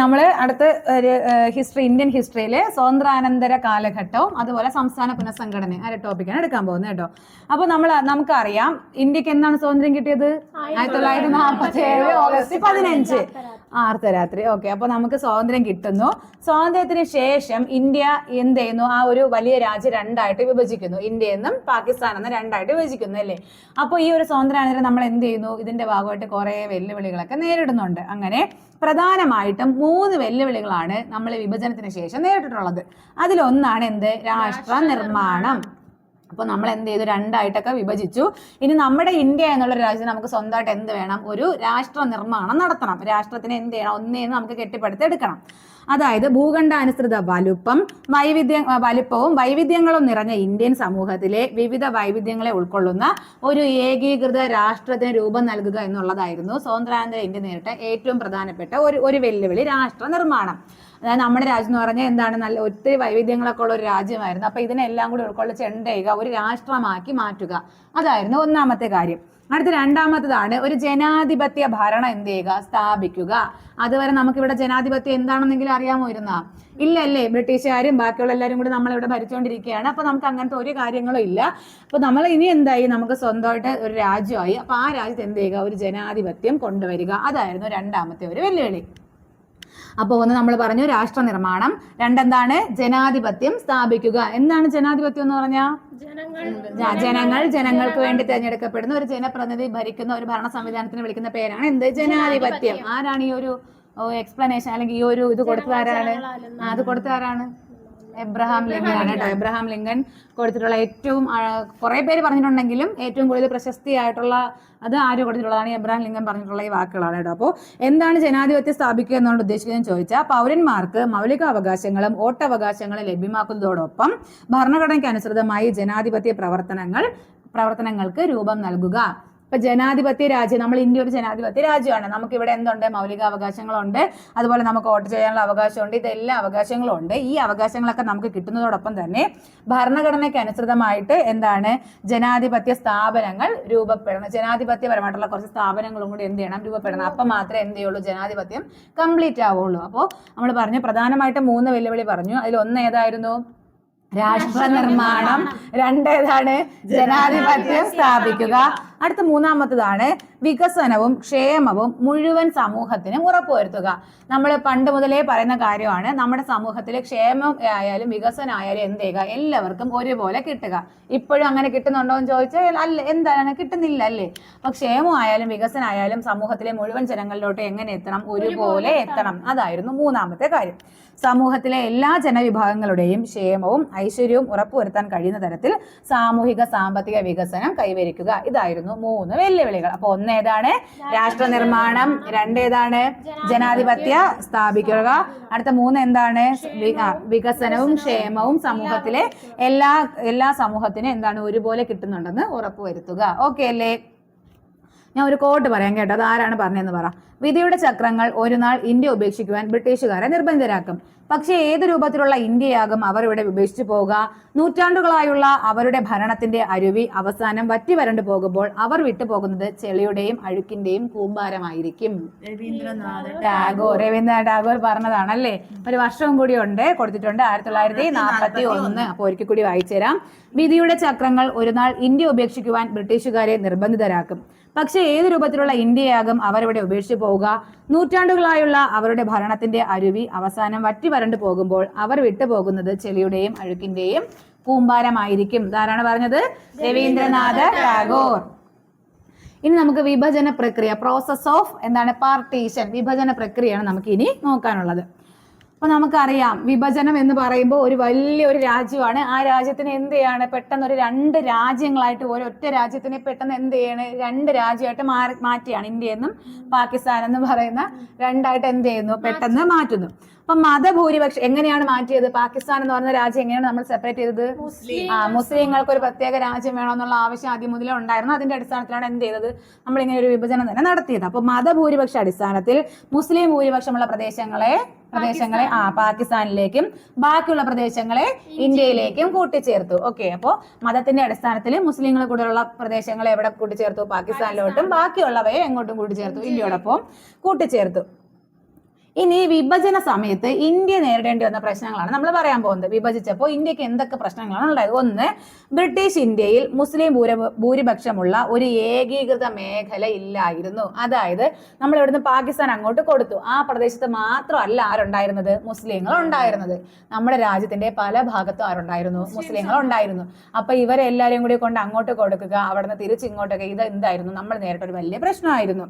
നമ്മൾ അടുത്ത ഒരു ഹിസ്റ്ററി ഇന്ത്യൻ ഹിസ്റ്ററിയിലെ സ്വാതന്ത്ര്യാനന്തര കാലഘട്ടവും അതുപോലെ സംസ്ഥാന പുനഃസംഘടന ആ ഒരു ടോപ്പിക്കാണ് എടുക്കാൻ പോകുന്നത് കേട്ടോ. അപ്പൊ നമ്മൾ നമുക്കറിയാം ഇന്ത്യയ്ക്ക് എന്താണ് സ്വാതന്ത്ര്യം കിട്ടിയത്? ആയിരത്തി തൊള്ളായിരത്തി നാൽപ്പത്തി ഏഴ് ഓഗസ്റ്റ് പതിനഞ്ച്. ആർത്തരാത്രി. ഓക്കെ അപ്പൊ നമുക്ക് സ്വാതന്ത്ര്യം കിട്ടുന്നു. സ്വാതന്ത്ര്യത്തിന് ശേഷം ഇന്ത്യ എന്ത് ചെയ്യുന്നു? ആ ഒരു വലിയ രാജ്യം രണ്ടായിട്ട് വിഭജിക്കുന്നു. ഇന്ത്യ എന്നും പാകിസ്ഥാൻ എന്നും രണ്ടായിട്ട് വിഭജിക്കുന്നു അല്ലേ? അപ്പോൾ ഈ ഒരു സ്വാതന്ത്ര്യാനന്തരം നമ്മൾ എന്ത് ചെയ്യുന്നു? ഇതിന്റെ ഭാഗമായിട്ട് കുറെ വെല്ലുവിളികളൊക്കെ നേരിടുന്നുണ്ട്. അങ്ങനെ പ്രധാനമായിട്ടും മൂന്ന് വെല്ലുവിളികളാണ് നമ്മൾ വിഭജനത്തിന് ശേഷം നേരിട്ടിട്ടുള്ളത്. അതിലൊന്നാണ് എന്ത്? രാഷ്ട്ര നിർമ്മാണം. അപ്പോൾ നമ്മൾ എന്ത് ചെയ്തു രണ്ടായിട്ടൊക്കെ വിഭജിച്ചു. ഇനി നമ്മുടെ ഇന്ത്യ എന്നുള്ള രാജ്യത്തിന് നമുക്ക് സ്വന്തമായിട്ട് എന്ത് വേണം? ഒരു രാഷ്ട്ര നിർമ്മാണം നടത്തണം. രാഷ്ട്രത്തിന് എന്ത് ചെയ്യണം ഒന്നേന്ന് നമുക്ക് കെട്ടിപ്പടുത്തെടുക്കണം അതായത് ഭൂഖണ്ഡാനുസൃത വലുപ്പം വൈവിധ്യ വലുപ്പവും വൈവിധ്യങ്ങളും നിറഞ്ഞ ഇന്ത്യൻ സമൂഹത്തിലെ വിവിധ വൈവിധ്യങ്ങളെ ഉൾക്കൊള്ളുന്ന ഒരു ഏകീകൃത രാഷ്ട്രത്തിന് രൂപം നൽകുക എന്നുള്ളതായിരുന്നു സ്വാതന്ത്ര്യാനന്തര ഇന്ത്യ നേരിട്ട ഏറ്റവും പ്രധാനപ്പെട്ട ഒരു ഒരു വെല്ലുവിളി രാഷ്ട്ര നിർമ്മാണം. അതായത് നമ്മുടെ രാജ്യം എന്ന് പറഞ്ഞാൽ എന്താണ്? നല്ല ഒത്തിരി വൈവിധ്യങ്ങളൊക്കെ ഉള്ള ഒരു രാജ്യമായിരുന്നു. അപ്പൊ ഇതിനെല്ലാം കൂടി ഉൾക്കൊള്ളിച്ച് എന്ത് ഒരു രാഷ്ട്രമാക്കി മാറ്റുക. അതായിരുന്നു ഒന്നാമത്തെ കാര്യം. അടുത്ത രണ്ടാമത്തതാണ് ഒരു ജനാധിപത്യ ഭരണം എന്ത് ചെയ്യുക? സ്ഥാപിക്കുക. അതുവരെ നമുക്ക് ഇവിടെ ജനാധിപത്യം എന്താണെന്നെങ്കിലും അറിയാമോ ഇരുന്ന? ഇല്ല അല്ലേ ബ്രിട്ടീഷുകാരും ബാക്കിയുള്ള എല്ലാവരും കൂടി നമ്മളിവിടെ ഭരിച്ചുകൊണ്ടിരിക്കുകയാണ് അപ്പൊ നമുക്ക് അങ്ങനത്തെ ഒരു കാര്യങ്ങളും ഇല്ല. അപ്പൊ നമ്മൾ ഇനി എന്തായി? നമുക്ക് സ്വന്തമായിട്ട് ഒരു രാജ്യമായി. അപ്പൊ ആ രാജ്യത്ത് എന്ത് ചെയ്യുക? ഒരു ജനാധിപത്യം കൊണ്ടുവരിക. അതായിരുന്നു രണ്ടാമത്തെ ഒരു വെല്ലുവിളി. അപ്പോൾ ഒന്ന് നമ്മൾ പറഞ്ഞു രാഷ്ട്ര നിർമ്മാണം രണ്ടെന്താണ്? ജനാധിപത്യം സ്ഥാപിക്കുക. എന്താണ് ജനാധിപത്യം എന്ന് പറഞ്ഞാൽ ജനങ്ങൾ. ജനങ്ങൾക്ക് വേണ്ടി തിരഞ്ഞെടുക്കപ്പെടുന്ന ഒരു ജനപ്രതിനിധി ഭരിക്കുന്ന ഒരു ഭരണ സംവിധാനത്തിന് വിളിക്കുന്ന പേരാണ്. എന്ത്? ജനാധിപത്യം. ആരാണ് ഈ ഒരു എക്സ്പ്ലനേഷൻ അല്ലെങ്കിൽ ഈ ഒരു ഇത് കൊടുത്തു ആരാണ്? ആ, അത് കൊടുത്തത് ആരാണ്? എബ്രഹാം ലിംഗൻ ആണ് കേട്ടോ. എബ്രഹാം ലിങ്കൻ കൊടുത്തിട്ടുള്ള ഏറ്റവും കുറെ പേര് പറഞ്ഞിട്ടുണ്ടെങ്കിലും ഏറ്റവും കൂടുതൽ പ്രശസ്തിയായിട്ടുള്ള അത് ആര് കൊടുത്തിട്ടുള്ളതാണ് എബ്രഹാം ലിങ്കൻ പറഞ്ഞിട്ടുള്ള ഈ വാക്കുകളാണ് കേട്ടോ. അപ്പോൾ എന്താണ് ജനാധിപത്യം സ്ഥാപിക്കുക എന്നുകൊണ്ട് ഉദ്ദേശിക്കുന്നത് ചോദിച്ചാൽ പൗരന്മാർക്ക് മൗലിക അവകാശങ്ങളും വോട്ടവകാശങ്ങളും ലഭ്യമാക്കുന്നതോടൊപ്പം ഭരണഘടനയ്ക്ക് അനുസൃതമായി ജനാധിപത്യ പ്രവർത്തനങ്ങൾ പ്രവർത്തനങ്ങൾക്ക് രൂപം നൽകുക. ഇപ്പൊ ജനാധിപത്യ രാജ്യം നമ്മൾ ഇന്ത്യ ഒരു ജനാധിപത്യ രാജ്യമാണ്. നമുക്ക് ഇവിടെ എന്തുണ്ട്? മൗലിക അവകാശങ്ങളുണ്ട് അതുപോലെ നമുക്ക് വോട്ട് ചെയ്യാനുള്ള അവകാശമുണ്ട്. ഇതെല്ലാ അവകാശങ്ങളും ഉണ്ട് ഈ അവകാശങ്ങളൊക്കെ നമുക്ക് കിട്ടുന്നതോടൊപ്പം തന്നെ ഭരണഘടനയ്ക്ക് അനുസൃതമായിട്ട് എന്താണ്? ജനാധിപത്യ സ്ഥാപനങ്ങൾ രൂപപ്പെടണം. ജനാധിപത്യപരമായിട്ടുള്ള കുറച്ച് സ്ഥാപനങ്ങളും കൂടി എന്ത് ചെയ്യണം? രൂപപ്പെടണം. അപ്പം മാത്രമേ എന്ത് ചെയ്യുള്ളൂ? ജനാധിപത്യം കംപ്ലീറ്റ് ആവുള്ളൂ. അപ്പോൾ നമ്മൾ പറഞ്ഞു പ്രധാനമായിട്ടും മൂന്ന് വെല്ലുവിളി പറഞ്ഞു. അതിൽ ഒന്ന് ഏതായിരുന്നു? രാഷ്ട്ര നിർമ്മാണം രണ്ടേതാണ് ജനാധിപത്യം സ്ഥാപിക്കുക. അടുത്ത മൂന്നാമത്തതാണ് വികസനവും ക്ഷേമവും മുഴുവൻ സമൂഹത്തിനും ഉറപ്പുവരുത്തുക. നമ്മൾ പണ്ട് മുതലേ പറയുന്ന കാര്യമാണ് നമ്മുടെ സമൂഹത്തിൽ ക്ഷേമം ആയാലും വികസനം ആയാലും എന്ത് ചെയ്യുക? എല്ലാവർക്കും ഒരുപോലെ കിട്ടുക. ഇപ്പോഴും അങ്ങനെ കിട്ടുന്നുണ്ടോ എന്ന് ചോദിച്ചാൽ അല്ല എന്താണ്? കിട്ടുന്നില്ല അല്ലേ? അപ്പൊ ക്ഷേമം ആയാലും വികസനം ആയാലും സമൂഹത്തിലെ മുഴുവൻ ജനങ്ങളിലോട്ട് എങ്ങനെ എത്തണം? ഒരുപോലെ എത്തണം. അതായിരുന്നു മൂന്നാമത്തെ കാര്യം. സമൂഹത്തിലെ എല്ലാ ജനവിഭാഗങ്ങളുടെയും ക്ഷേമവും ഐശ്വര്യവും ഉറപ്പുവരുത്താൻ കഴിയുന്ന തരത്തിൽ സാമൂഹിക സാമ്പത്തിക വികസനം കൈവരിക്കുക. ഇതായിരുന്നു മൂന്ന് വെല്ലുവിളികൾ. അപ്പൊ ഒന്ന് ഏതാണ്? രാഷ്ട്ര നിർമ്മാണം. രണ്ടേതാണ് ജനാധിപത്യ സ്ഥാപിക്കുക. അടുത്ത മൂന്ന് എന്താണ്? വികസനവും ക്ഷേമവും സമൂഹത്തിലെ എല്ലാ എല്ലാ സമൂഹത്തിനും എന്താണ് ഒരുപോലെ കിട്ടുന്നുണ്ടെന്ന് ഉറപ്പുവരുത്തുക. ഓക്കെ അല്ലേ? ഞാൻ ഒരു കോട്ട് പറയാം കേട്ടോ. അത് ആരാണ് പറഞ്ഞതെന്ന് പറ. വിധിയുടെ ചക്രങ്ങൾ ഒരു നാൾ ഇന്ത്യ ഉപേക്ഷിക്കുവാൻ ബ്രിട്ടീഷുകാരെ നിർബന്ധിതരാക്കും. പക്ഷേ ഏത് രൂപത്തിലുള്ള ഇന്ത്യയാകും അവർ ഇവിടെ ഉപേക്ഷിച്ചു പോവുക? നൂറ്റാണ്ടുകളായുള്ള അവരുടെ ഭരണത്തിന്റെ അരുവി അവസാനം വറ്റി വരണ്ടു പോകുമ്പോൾ അവർ വിട്ടുപോകുന്നത് ചെളിയുടെയും അഴുക്കിന്റെയും കൂമ്പാരമായിരിക്കും. രവീന്ദ്രനാഥ് ടാഗോർ. രവീന്ദ്രനാഥ് ടാഗോർ പറഞ്ഞതാണല്ലേ? ഒരു വർഷവും കൂടി ഉണ്ട്. കൊടുത്തിട്ടുണ്ട് ആയിരത്തി തൊള്ളായിരത്തി നാൽപ്പത്തി ഒന്ന്. അപ്പൊ ഒരിക്കൽ കൂടി വായിച്ചുതരാം. വിധിയുടെ ചക്രങ്ങൾ ഒരു നാൾ ഇന്ത്യ ഉപേക്ഷിക്കുവാൻ ബ്രിട്ടീഷുകാരെ നിർബന്ധിതരാക്കും. പക്ഷേ ഏത് രൂപത്തിലുള്ള ഇന്ത്യയാകും അവരിവിടെ ഉപേക്ഷിച്ചു പോവുക? നൂറ്റാണ്ടുകളായുള്ള അവരുടെ ഭരണത്തിന്റെ അരുവി അവസാനം വറ്റി വരണ്ടു പോകുമ്പോൾ അവർ വിട്ടുപോകുന്നത് ചെളിയുടെയും അഴുക്കിന്റെയും കൂമ്പാരമായിരിക്കും. ഇതാരാണ് പറഞ്ഞത്? രവീന്ദ്രനാഥ ടാഗോർ. ഇനി നമുക്ക് വിഭജന പ്രക്രിയ പ്രോസസ് ഓഫ് എന്താണ്? പാർട്ടീഷൻ വിഭജന പ്രക്രിയയാണ് നമുക്ക് ഇനി നോക്കാനുള്ളത്. അപ്പൊ നമുക്കറിയാം വിഭജനം എന്ന് പറയുമ്പോൾ ഒരു വലിയ ഒരു രാജ്യമാണ്. ആ രാജ്യത്തിന് എന്ത് ചെയ്യാണ്? പെട്ടെന്ന് ഒരു രണ്ട് രാജ്യങ്ങളായിട്ട് ഒരൊറ്റ രാജ്യത്തിനെ പെട്ടെന്ന് എന്ത് ചെയ്യാണ്? രണ്ട് രാജ്യമായിട്ട് മാറി മാറ്റിയാണ് ഇന്ത്യ എന്നും പാകിസ്ഥാൻ എന്നും പറയുന്ന രണ്ടായിട്ട് എന്ത് ചെയ്യുന്നു? പെട്ടെന്ന് മാറ്റുന്നു. അപ്പൊ മതഭൂരിപക്ഷം എങ്ങനെയാണ് മാറ്റിയത്? പാകിസ്ഥാൻ എന്ന് പറയുന്ന രാജ്യം എങ്ങനെയാണ് നമ്മൾ സെപ്പറേറ്റ് ചെയ്തത്? ആ മുസ്ലിങ്ങൾക്ക് ഒരു പ്രത്യേക രാജ്യം വേണമെന്നുള്ള ആവശ്യം ആദ്യം മുതലേ ഉണ്ടായിരുന്നു. അതിന്റെ അടിസ്ഥാനത്തിലാണ് എന്ത് ചെയ്തത്? നമ്മൾ ഇങ്ങനെ ഒരു വിഭജനം തന്നെ നടത്തിയത്. അപ്പൊ മതഭൂരിപക്ഷ അടിസ്ഥാനത്തിൽ മുസ്ലിം ഭൂരിപക്ഷമുള്ള പ്രദേശങ്ങളെ പ്രദേശങ്ങളെ ആ പാകിസ്ഥാനിലേക്കും ബാക്കിയുള്ള പ്രദേശങ്ങളെ ഇന്ത്യയിലേക്കും. കൂട്ടിച്ചേർത്തു. ഓക്കെ അപ്പോൾ മതത്തിന്റെ അടിസ്ഥാനത്തിൽ മുസ്ലിങ്ങൾ കൂടെയുള്ള പ്രദേശങ്ങളെ എവിടെ കൂട്ടിച്ചേർത്തു? പാകിസ്ഥാനിലോട്ടും ബാക്കിയുള്ളവയെ എങ്ങോട്ടും കൂട്ടിച്ചേർത്തു? ഇന്ത്യയോടൊപ്പം കൂട്ടിച്ചേർത്തു. ഇനി വിഭജന സമയത്ത് ഇന്ത്യ നേരിടേണ്ടി വന്ന പ്രശ്നങ്ങളാണ് നമ്മൾ പറയാൻ പോകുന്നത്. വിഭജിച്ചപ്പോൾ ഇന്ത്യയ്ക്ക് എന്തൊക്കെ പ്രശ്നങ്ങളാണ് ഉണ്ടായത്? ഒന്ന് ബ്രിട്ടീഷ് ഇന്ത്യയിൽ മുസ്ലിം ഭൂര ഭൂരിപക്ഷമുള്ള ഒരു ഏകീകൃത മേഖല ഇല്ലായിരുന്നു. അതായത് നമ്മൾ ഇവിടുന്ന് പാകിസ്ഥാൻ അങ്ങോട്ട് കൊടുത്തു. ആ പ്രദേശത്ത് മാത്രമല്ല ആരുണ്ടായിരുന്നത്? മുസ്ലിങ്ങൾ ഉണ്ടായിരുന്നത്. നമ്മുടെ രാജ്യത്തിന്റെ പല ഭാഗത്തും ആരുണ്ടായിരുന്നു? മുസ്ലിങ്ങൾ ഉണ്ടായിരുന്നു. അപ്പൊ ഇവരെല്ലാവരും കൂടി കൊണ്ട് അങ്ങോട്ട് കൊടുക്കുക അവിടുന്ന് തിരിച്ചിങ്ങോട്ടൊക്കെ ഇത് എന്തായിരുന്നു? നമ്മൾ നേരിട്ടൊരു വലിയ പ്രശ്നമായിരുന്നു.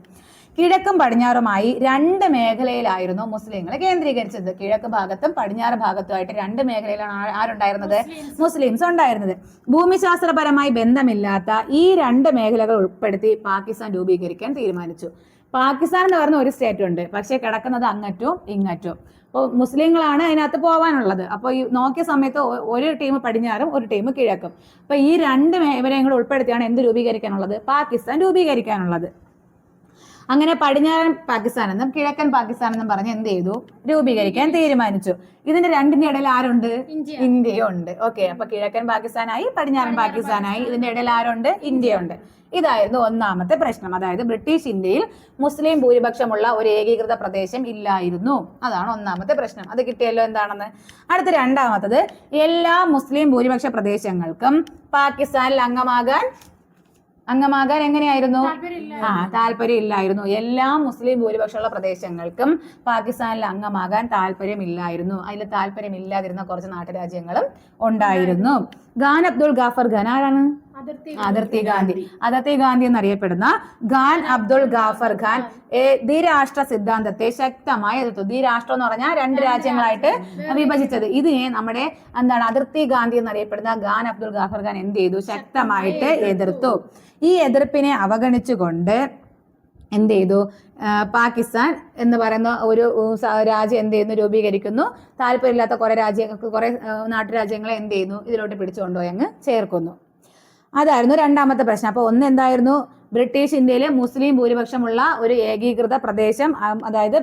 കിഴക്കും പടിഞ്ഞാറുമായി രണ്ട് മേഖലയിലായിരുന്നു മുസ്ലിങ്ങൾ കേന്ദ്രീകരിച്ചത്. കിഴക്ക് ഭാഗത്തും പടിഞ്ഞാറ് ഭാഗത്തുമായിട്ട് രണ്ട് മേഖലയിലാണ് ആരുണ്ടായിരുന്നത്? മുസ്ലിംസ്. ഉണ്ടായിരുന്നത്. ഭൂമിശാസ്ത്രപരമായി ബന്ധമില്ലാത്ത ഈ രണ്ട് മേഖലകൾ ഉൾപ്പെടുത്തി പാകിസ്ഥാൻ രൂപീകരിക്കാൻ തീരുമാനിച്ചു. പാകിസ്ഥാൻ എന്ന് പറയുന്ന ഒരു സ്റ്റേറ്റ് ഉണ്ട്. പക്ഷേ കിടക്കുന്നത് അങ്ങറ്റും ഇങ്ങറ്റും. അപ്പോൾ മുസ്ലിങ്ങളാണ് അതിനകത്ത് പോകാനുള്ളത് അപ്പോൾ ഈ നോക്കിയ സമയത്ത് ഒരു ടീം പടിഞ്ഞാറും ഒരു ടീം കിഴക്കും. അപ്പോൾ ഈ രണ്ട് മേഖലയും കൂടെ ഉൾപ്പെടുത്തിയാണ് എന്ത് രൂപീകരിക്കാനുള്ളത്? പാകിസ്ഥാൻ രൂപീകരിക്കാനുള്ളത്. അങ്ങനെ പടിഞ്ഞാറൻ പാകിസ്ഥാൻ എന്നും കിഴക്കൻ പാകിസ്ഥാൻ എന്നും പറഞ്ഞ് എന്ത് ചെയ്തു? രൂപീകരിക്കാൻ തീരുമാനിച്ചു. ഇതിന്റെ രണ്ടിന്റെ ഇടയിൽ ആരുണ്ട്? ഇന്ത്യയും ഉണ്ട് ഓക്കെ അപ്പൊ കിഴക്കൻ പാകിസ്ഥാനായി പടിഞ്ഞാറൻ പാകിസ്ഥാനായി ഇതിന്റെ ഇടയിൽ ആരുണ്ട്? ഇന്ത്യയുണ്ട്. ഇതായിരുന്നു ഒന്നാമത്തെ പ്രശ്നം. അതായത് ബ്രിട്ടീഷ് ഇന്ത്യയിൽ മുസ്ലിം ഭൂരിപക്ഷമുള്ള ഒരു ഏകീകൃത പ്രദേശം ഇല്ലായിരുന്നു. അതാണ് ഒന്നാമത്തെ പ്രശ്നം. അത് കിട്ടിയല്ലോ എന്താണെന്ന്? അടുത്ത രണ്ടാമത്തത് എല്ലാ മുസ്ലിം ഭൂരിപക്ഷ പ്രദേശങ്ങൾക്കും പാകിസ്ഥാനിൽ അംഗമാകാൻ അംഗമാകാൻ എങ്ങനെയായിരുന്നു? ആ താല്പര്യം ഇല്ലായിരുന്നു എല്ലാ മുസ്ലിം ഭൂരിപക്ഷമുള്ള പ്രദേശങ്ങൾക്കും പാകിസ്ഥാനിൽ അംഗമാകാൻ താല്പര്യമില്ലായിരുന്നു. അതിൽ താല്പര്യമില്ലാതിരുന്ന കുറച്ച് നാട്ടുരാജ്യങ്ങളും ഉണ്ടായിരുന്നു. ഖാൻ അബ്ദുൾ ഗാഫർ ഖാൻ ആരാണ് അതിർത്തി ഗാന്ധി. അതിർത്തി ഗാന്ധി എന്നറിയപ്പെടുന്ന ഖാൻ അബ്ദുൾ ഗാഫർ ഖാൻ ദ്വിരാഷ്ട്ര സിദ്ധാന്തത്തെ ശക്തമായി എതിർത്തു. ദ്വിരാഷ്ട്രം എന്ന് പറഞ്ഞാൽ രണ്ട് രാജ്യങ്ങളായിട്ട് വിഭജിച്ചത്. ഇതിനെ നമ്മുടെ എന്താണ് അതിർത്തി ഗാന്ധി എന്നറിയപ്പെടുന്ന ഖാൻ അബ്ദുൾ ഗാഫർ ഖാൻ എന്ത് ചെയ്തു? ശക്തമായിട്ട് എതിർത്തു. ഈ എതിർപ്പിനെ അവഗണിച്ചുകൊണ്ട് എന്ത് ചെയ്തു? പാകിസ്ഥാൻ എന്ന് പറയുന്ന ഒരു രാജ്യം എന്ത് ചെയ്യുന്നു? രൂപീകരിക്കുന്നു. താല്പര്യമില്ലാത്ത കുറെ രാജ്യങ്ങൾക്ക് കുറെ നാട്ടുരാജ്യങ്ങളെ എന്ത് ചെയ്യുന്നു? ഇതിലോട്ട് പിടിച്ചുകൊണ്ടുപോയി അങ്ങ് ചേർക്കുന്നു. അതായിരുന്നു രണ്ടാമത്തെ പ്രശ്നം. അപ്പോൾ ഒന്ന് എന്തായിരുന്നു? ബ്രിട്ടീഷ് ഇന്ത്യയിലെ മുസ്ലിം ഭൂരിപക്ഷമുള്ള ഒരു ഏകീകൃത പ്രദേശം അതായത്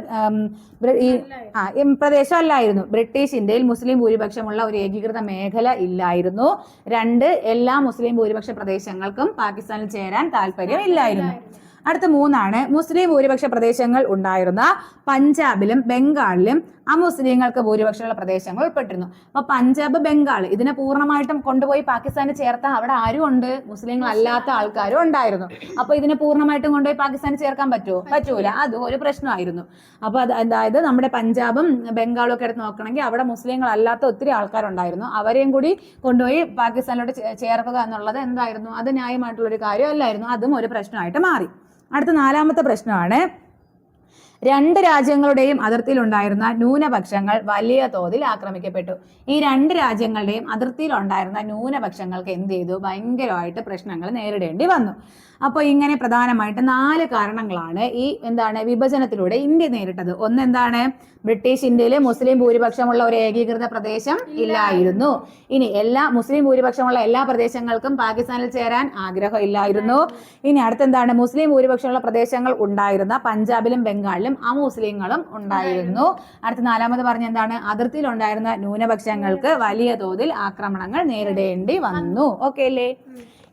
പ്രദേശം അല്ലായിരുന്നു. ബ്രിട്ടീഷ് ഇന്ത്യയിൽ മുസ്ലിം ഭൂരിപക്ഷമുള്ള ഒരു ഏകീകൃത മേഖല ഇല്ലായിരുന്നു. രണ്ട് എല്ലാ മുസ്ലിം ഭൂരിപക്ഷ പ്രദേശങ്ങൾക്കും പാകിസ്ഥാനിൽ ചേരാൻ താല്പര്യം ഇല്ലായിരുന്നു. അടുത്ത മൂന്നാണ് മുസ്ലിം ഭൂരിപക്ഷ പ്രദേശങ്ങൾ ഉണ്ടായിരുന്ന പഞ്ചാബിലും ബംഗാളിലും അമുസ്ലിങ്ങൾക്ക് ഭൂരിപക്ഷമുള്ള പ്രദേശങ്ങൾ ഉൾപ്പെട്ടിരുന്നു. അപ്പൊ പഞ്ചാബ് ബംഗാൾ ഇതിനെ പൂർണമായിട്ടും കൊണ്ടുപോയി പാകിസ്ഥാനിൽ ചേർത്താൽ അവിടെ ആരും ഉണ്ട്. മുസ്ലിങ്ങൾ അല്ലാത്ത ആൾക്കാരും ഉണ്ടായിരുന്നു. അപ്പൊ ഇതിനെ പൂർണമായിട്ടും കൊണ്ടുപോയി പാകിസ്ഥാനിൽ ചേർക്കാൻ പറ്റുമോ? പറ്റൂല. അത് ഒരു പ്രശ്നമായിരുന്നു. അപ്പൊ അത് അതായത് നമ്മുടെ പഞ്ചാബും ബംഗാളും ഒക്കെ എടുത്ത് നോക്കണമെങ്കിൽ അവിടെ മുസ്ലിങ്ങൾ അല്ലാത്ത ഒത്തിരി ആൾക്കാരുണ്ടായിരുന്നു. അവരെയും കൂടി കൊണ്ടുപോയി പാകിസ്ഥാനിലോട്ട് ചേർക്കുക എന്നുള്ളത് എന്തായിരുന്നു? അത് ന്യായമായിട്ടുള്ള ഒരു കാര്യമല്ലായിരുന്നു. അതും ഒരു പ്രശ്നമായിട്ട് മാറി. അടുത്ത നാലാമത്തെ പ്രശ്നമാണ് രണ്ട് രാജ്യങ്ങളുടെയും അതിർത്തിയിലുണ്ടായിരുന്ന ന്യൂനപക്ഷങ്ങൾ വലിയ തോതിൽ ആക്രമിക്കപ്പെട്ടു. ഈ രണ്ട് രാജ്യങ്ങളുടെയും അതിർത്തിയിലുണ്ടായിരുന്ന ന്യൂനപക്ഷങ്ങൾക്ക് എന്ത് ചെയ്തു? ഭയങ്കരമായിട്ട് പ്രശ്നങ്ങൾ നേരിടേണ്ടി വന്നു. അപ്പോൾ ഇങ്ങനെ പ്രധാനമായിട്ട് നാല് കാരണങ്ങളാണ് ഈ എന്താണ് വിഭജനത്തിലൂടെ ഇന്ത്യ നേരിട്ടത്. ഒന്ന് എന്താണ്? ബ്രിട്ടീഷ് ഇന്ത്യയിലെ മുസ്ലിം ഭൂരിപക്ഷമുള്ള ഒരു ഏകീകൃത പ്രദേശം ഇല്ലായിരുന്നു. ഇനി എല്ലാ മുസ്ലിം ഭൂരിപക്ഷമുള്ള എല്ലാ പ്രദേശങ്ങൾക്കും പാകിസ്ഥാനിൽ ചേരാൻ ആഗ്രഹം ഇല്ലായിരുന്നു ഇനി അടുത്തെന്താണ്? മുസ്ലിം ഭൂരിപക്ഷമുള്ള പ്രദേശങ്ങൾ ഉണ്ടായിരുന്ന പഞ്ചാബിലും ബംഗാളിലും ആ മുസ്ലിങ്ങളും ഉണ്ടായിരുന്നു. അടുത്ത നാലാമത് പറഞ്ഞ എന്താണ്? അതിർത്തിയിൽ ഉണ്ടായിരുന്ന ന്യൂനപക്ഷങ്ങൾക്ക് വലിയ തോതിൽ ആക്രമണങ്ങൾ നേരിടേണ്ടി വന്നു. ഓക്കെ അല്ലേ?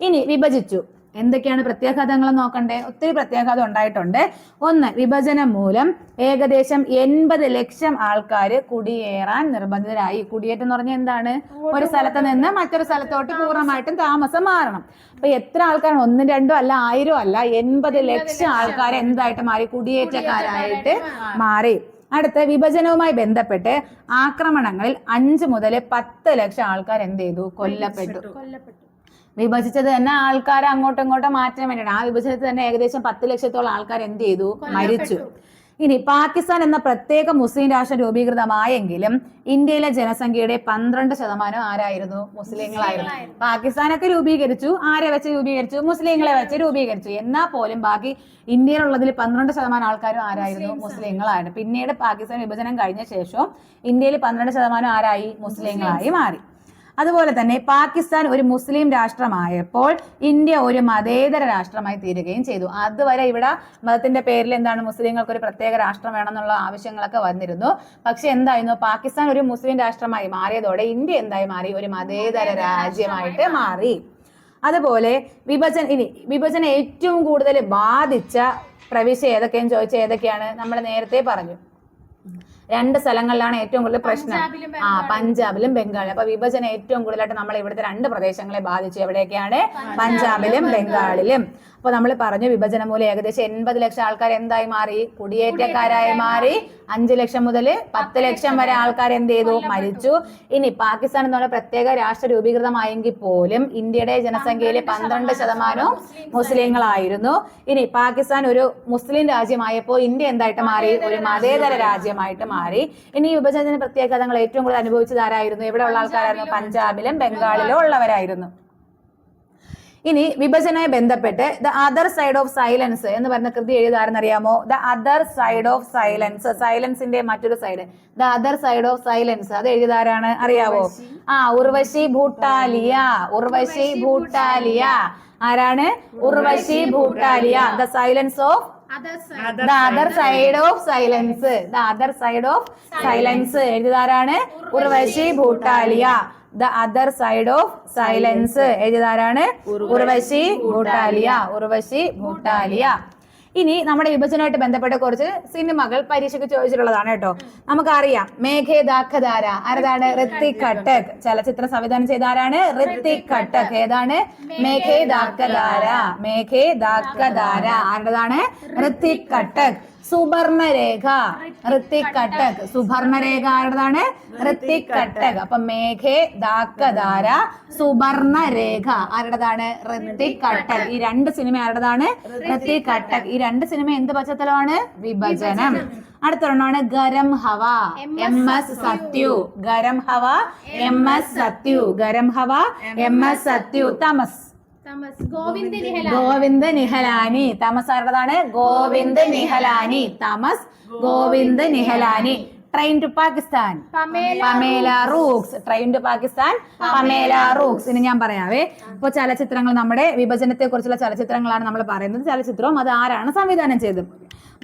ഇനി വിഭജിച്ചു. എന്തൊക്കെയാണ് പ്രത്യാഘാതങ്ങൾ നോക്കണ്ടേ? ഒത്തിരി പ്രത്യാഘാതം ഉണ്ടായിട്ടുണ്ട്. ഒന്ന് വിഭജനം മൂലം ഏകദേശം എൺപത് ലക്ഷം ആൾക്കാർ കുടിയേറാൻ നിർബന്ധിതരായി. കുടിയേറ്റം എന്ന് പറഞ്ഞാൽ എന്താണ്? ഒരു സ്ഥലത്ത് നിന്ന് മറ്റൊരു സ്ഥലത്തോട്ട് പൂർണമായിട്ടും താമസം മാറണം. അപ്പൊ എത്ര ആൾക്കാരാണ്? ഒന്നും രണ്ടും അല്ല ആയിരം അല്ല എൺപത് ലക്ഷം ആൾക്കാർ എന്തായിട്ട് മാറി? കുടിയേറ്റക്കാരായിട്ട് മാറി. അടുത്ത വിഭജനവുമായി ബന്ധപ്പെട്ട് ആക്രമണങ്ങളിൽ അഞ്ച് മുതൽ പത്ത് ലക്ഷം ആൾക്കാർ എന്ത് ചെയ്തു? കൊല്ലപ്പെട്ടു. കൊല്ലപ്പെട്ടു. വിഭജിച്ചത് തന്നെ ആൾക്കാരെ അങ്ങോട്ടും ഇങ്ങോട്ടും മാറ്റാൻ വേണ്ടിയാണ്. ആ വിഭജനത്തിൽ തന്നെ ഏകദേശം പത്ത് ലക്ഷത്തോളം ആൾക്കാർ എന്ത് ചെയ്തു? മരിച്ചു. ഇനി പാകിസ്ഥാൻ എന്ന പ്രത്യേക മുസ്ലിം രാഷ്ട്രം രൂപീകൃതമായെങ്കിലും ഇന്ത്യയിലെ ജനസംഖ്യയുടെ പന്ത്രണ്ട് ശതമാനം ആരായിരുന്നു? മുസ്ലിങ്ങളായിരുന്നു. പാകിസ്ഥാനൊക്കെ രൂപീകരിച്ചു. ആരെ വെച്ച് രൂപീകരിച്ചു? മുസ്ലിങ്ങളെ വെച്ച് രൂപീകരിച്ചു. എന്നാ പോലും ബാക്കി ഇന്ത്യയിലുള്ളതിൽ പന്ത്രണ്ട് ശതമാനം ആൾക്കാരും ആരായിരുന്നു? മുസ്ലിങ്ങളായിരുന്നു. പിന്നീട് പാകിസ്ഥാൻ വിഭജനം കഴിഞ്ഞ ശേഷം ഇന്ത്യയിൽ പന്ത്രണ്ട് ശതമാനം ആരായി? മുസ്ലിങ്ങളായി മാറി. അതുപോലെ തന്നെ പാകിസ്ഥാൻ ഒരു മുസ്ലിം രാഷ്ട്രമായപ്പോൾ ഇന്ത്യ ഒരു മതേതര രാഷ്ട്രമായി തീരുകയും ചെയ്തു. അതുവരെ ഇവിടെ മതത്തിന്റെ പേരിൽ എന്താണ് മുസ്ലിങ്ങൾക്ക് ഒരു പ്രത്യേക രാഷ്ട്രം വേണമെന്നുള്ള ആവശ്യങ്ങളൊക്കെ വന്നിരുന്നു. പക്ഷെ എന്തായിരുന്നു? പാകിസ്ഥാൻ ഒരു മുസ്ലിം രാഷ്ട്രമായി മാറിയതോടെ ഇന്ത്യ എന്തായി മാറി? ഒരു മതേതര രാജ്യമായിട്ട് മാറി. അതുപോലെ വിഭജന ഇനി വിഭജനം ഏറ്റവും കൂടുതൽ ബാധിച്ച പ്രവിശ്യ ഏതൊക്കെയെന്ന് ചോദിച്ചാൽ ഏതൊക്കെയാണ്? നമ്മൾ നേരത്തെ പറഞ്ഞു. രണ്ട് സ്ഥലങ്ങളിലാണ് ഏറ്റവും കൂടുതൽ പ്രശ്നം. ആ പഞ്ചാബിലും ബംഗാളിലും അപ്പൊ വിഭജനം ഏറ്റവും കൂടുതലായിട്ട് നമ്മൾ ഇവിടുത്തെ രണ്ട് പ്രദേശങ്ങളെ ബാധിച്ചു. എവിടെയൊക്കെയാണ്? പഞ്ചാബിലും ബംഗാളിലും. അപ്പൊ നമ്മൾ പറഞ്ഞു വിഭജനം മൂലം ഏകദേശം എൺപത് ലക്ഷം ആൾക്കാർ എന്തായി മാറി? കുടിയേറ്റക്കാരായി മാറി. അഞ്ചു ലക്ഷം മുതൽ പത്ത് ലക്ഷം വരെ ആൾക്കാർ എന്ത് ചെയ്തു? മരിച്ചു. ഇനി പാകിസ്ഥാൻ എന്നുള്ള പ്രത്യേക രാഷ്ട്ര രൂപീകൃതമായെങ്കിൽ പോലും ഇന്ത്യയുടെ ജനസംഖ്യയിലെ പന്ത്രണ്ട് ശതമാനവും മുസ്ലിങ്ങളായിരുന്നു. ഇനി പാകിസ്ഥാൻ ഒരു മുസ്ലിം രാജ്യമായപ്പോൾ ഇന്ത്യ എന്തായിട്ട് മാറി? ഒരു മതേതര രാജ്യമായിട്ട് മാറി. ഇനി ഈ വിഭജനത്തിന് പ്രത്യേകതകൾ ഏറ്റവും കൂടുതൽ അനുഭവിച്ചത് ആരായിരുന്നു? എവിടെ ഉള്ള ആൾക്കാരായിരുന്നു? പഞ്ചാബിലും ബംഗാളിലും. ഉള്ളവരായിരുന്നു. ഇനി വിഭജനവുമായി ബന്ധപ്പെട്ട് the other side of silence എന്ന് പറയുന്ന കൃതി എഴുതാരെന്നറിയാമോ the other side of silence. സൈലൻസിന്റെ മറ്റൊരു side. The other side of silence. അത് എഴുതാരാണ് അറിയാവോ? ആ ഉർവശി ഭൂട്ടാലിയ. ഉർവശി ഭൂട്ടാലിയ. ആരാണ്? Urvashi Butalia. The silence of the other side of silence the other side of silence എഴുതാരാണ് Urvashi Butalia. The other side of silence എഴുതാരാണ് Urvashi Butalia. Urvashi Butalia. ഇനി നമ്മുടെ വിഭജനമായിട്ട് ബന്ധപ്പെട്ട കുറച്ച് സിനിമകൾ പരീക്ഷയ്ക്ക് ചോദിച്ചിട്ടുള്ളതാണ് കേട്ടോ. നമുക്കറിയാം മേഘേ ദാഖധാര ആരതാണ് ഋത്തിക് കട്ടക് ചലച്ചിത്ര സംവിധാനം ചെയ്ത ആരാണ്? ഋത്തിക് കട്ടക് ഏതാണ്? മേഘേ ദാഖധാര മേഘേ ദാഖധാര ആരുടേതാണ്? ഋത്തിക് കട്ടക് സുവർണരേഖ. ഋത്തിക് കട്ടക്. സുവർണരേഖ ആരുടേതാണ്? ഋത്തിക് കട്ടക്. അപ്പൊ മേഘേ ദാക്കധാര സുവർണരേഖ ആരുടേതാണ്? ഋത്തിക് കട്ടക്. ഈ രണ്ട് സിനിമ ആരുടേതാണ്? ഋത്തിക് കട്ടക്. ഈ രണ്ട് സിനിമ എന്ത് പശ്ചാത്തലമാണ്? വിഭജനം. അടുത്തൊരെണ്ണമാണ് Garam Hawa. M S Sathyu. Garam Hawa M S Sathyu. Garam Hawa M S Sathyu. Tamas. Govind Nihalani Govind Nihalani. Tamas ആരുടേതാണ്? Govind Nihalani. Tamas Govind Nihalani. Train to Pakistan Pamela Rooks train to Pakistan Pamela Rooks ഇനി ഞാൻ പറയാവേ. ഇപ്പൊ ചലച്ചിത്രങ്ങൾ നമ്മുടെ വിഭജനത്തെ കുറിച്ചുള്ള ചലച്ചിത്രങ്ങളാണ് നമ്മൾ പറയുന്നത്. ചലച്ചിത്രവും അത് ആരാണ് സംവിധാനം ചെയ്തത്?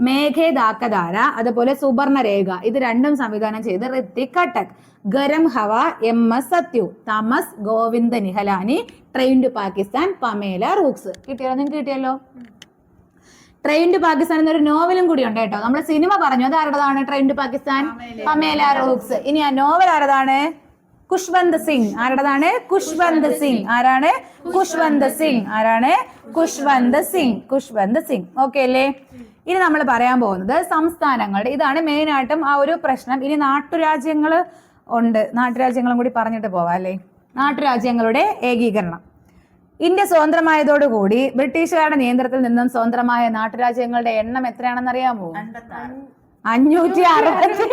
മേഘേ ദാക്കധാര അതുപോലെ സുവർണരേഖ. ഇത് രണ്ടും സംവിധാനം ചെയ്ത് Ritwik Ghatak Garam Hawa M S Sathyu Tamas Govinda Nihalani train to Pakistan Pamela Rooks കിട്ടിയല്ലോ നിങ്ങൾക്ക് കിട്ടിയല്ലോ ട്രെയിൻ ടു പാകിസ്ഥാൻ എന്നൊരു നോവലും കൂടി ഉണ്ട് കേട്ടോ. നമ്മൾ സിനിമ പറഞ്ഞു. അത് ആരുടേതാണ്? ട്രെയിൻ ടു പാകിസ്ഥാൻ പമേല റോക്സ് ഇനി ആ നോവൽ ആരുടേതാണ്? കുഷ്വന്ത് സിംഗ് ആരുടേതാണ്? കുഷ്വന്ത് സിംഗ് ആരാണ്? കുഷ്വന്ത് സിംഗ് ആരാണ്? കുഷ്വന്ത് സിംഗ് കുഷ്വന്ത് സിംഗ് ഓക്കെ അല്ലേ? ഇനി നമ്മൾ പറയാൻ പോകുന്നത് സംസ്ഥാനങ്ങളുടെ ഇതാണ് മെയിൻ ആയിട്ടും ആ ഒരു പ്രശ്നം. ഇനി നാട്ടുരാജ്യങ്ങൾ ഉണ്ട്. നാട്ടുരാജ്യങ്ങളും കൂടി പറഞ്ഞിട്ട് പോവാം അല്ലേ? നാട്ടുരാജ്യങ്ങളുടെ ഏകീകരണം. ഇന്ത്യ സ്വതന്ത്രമായതോടുകൂടി ബ്രിട്ടീഷുകാരുടെ നിയന്ത്രണത്തിൽ നിന്നും സ്വതന്ത്രമായ നാട്ടുരാജ്യങ്ങളുടെ എണ്ണം എത്രയാണെന്ന് അറിയാമോ അഞ്ഞൂറ്റി അറുപത്തി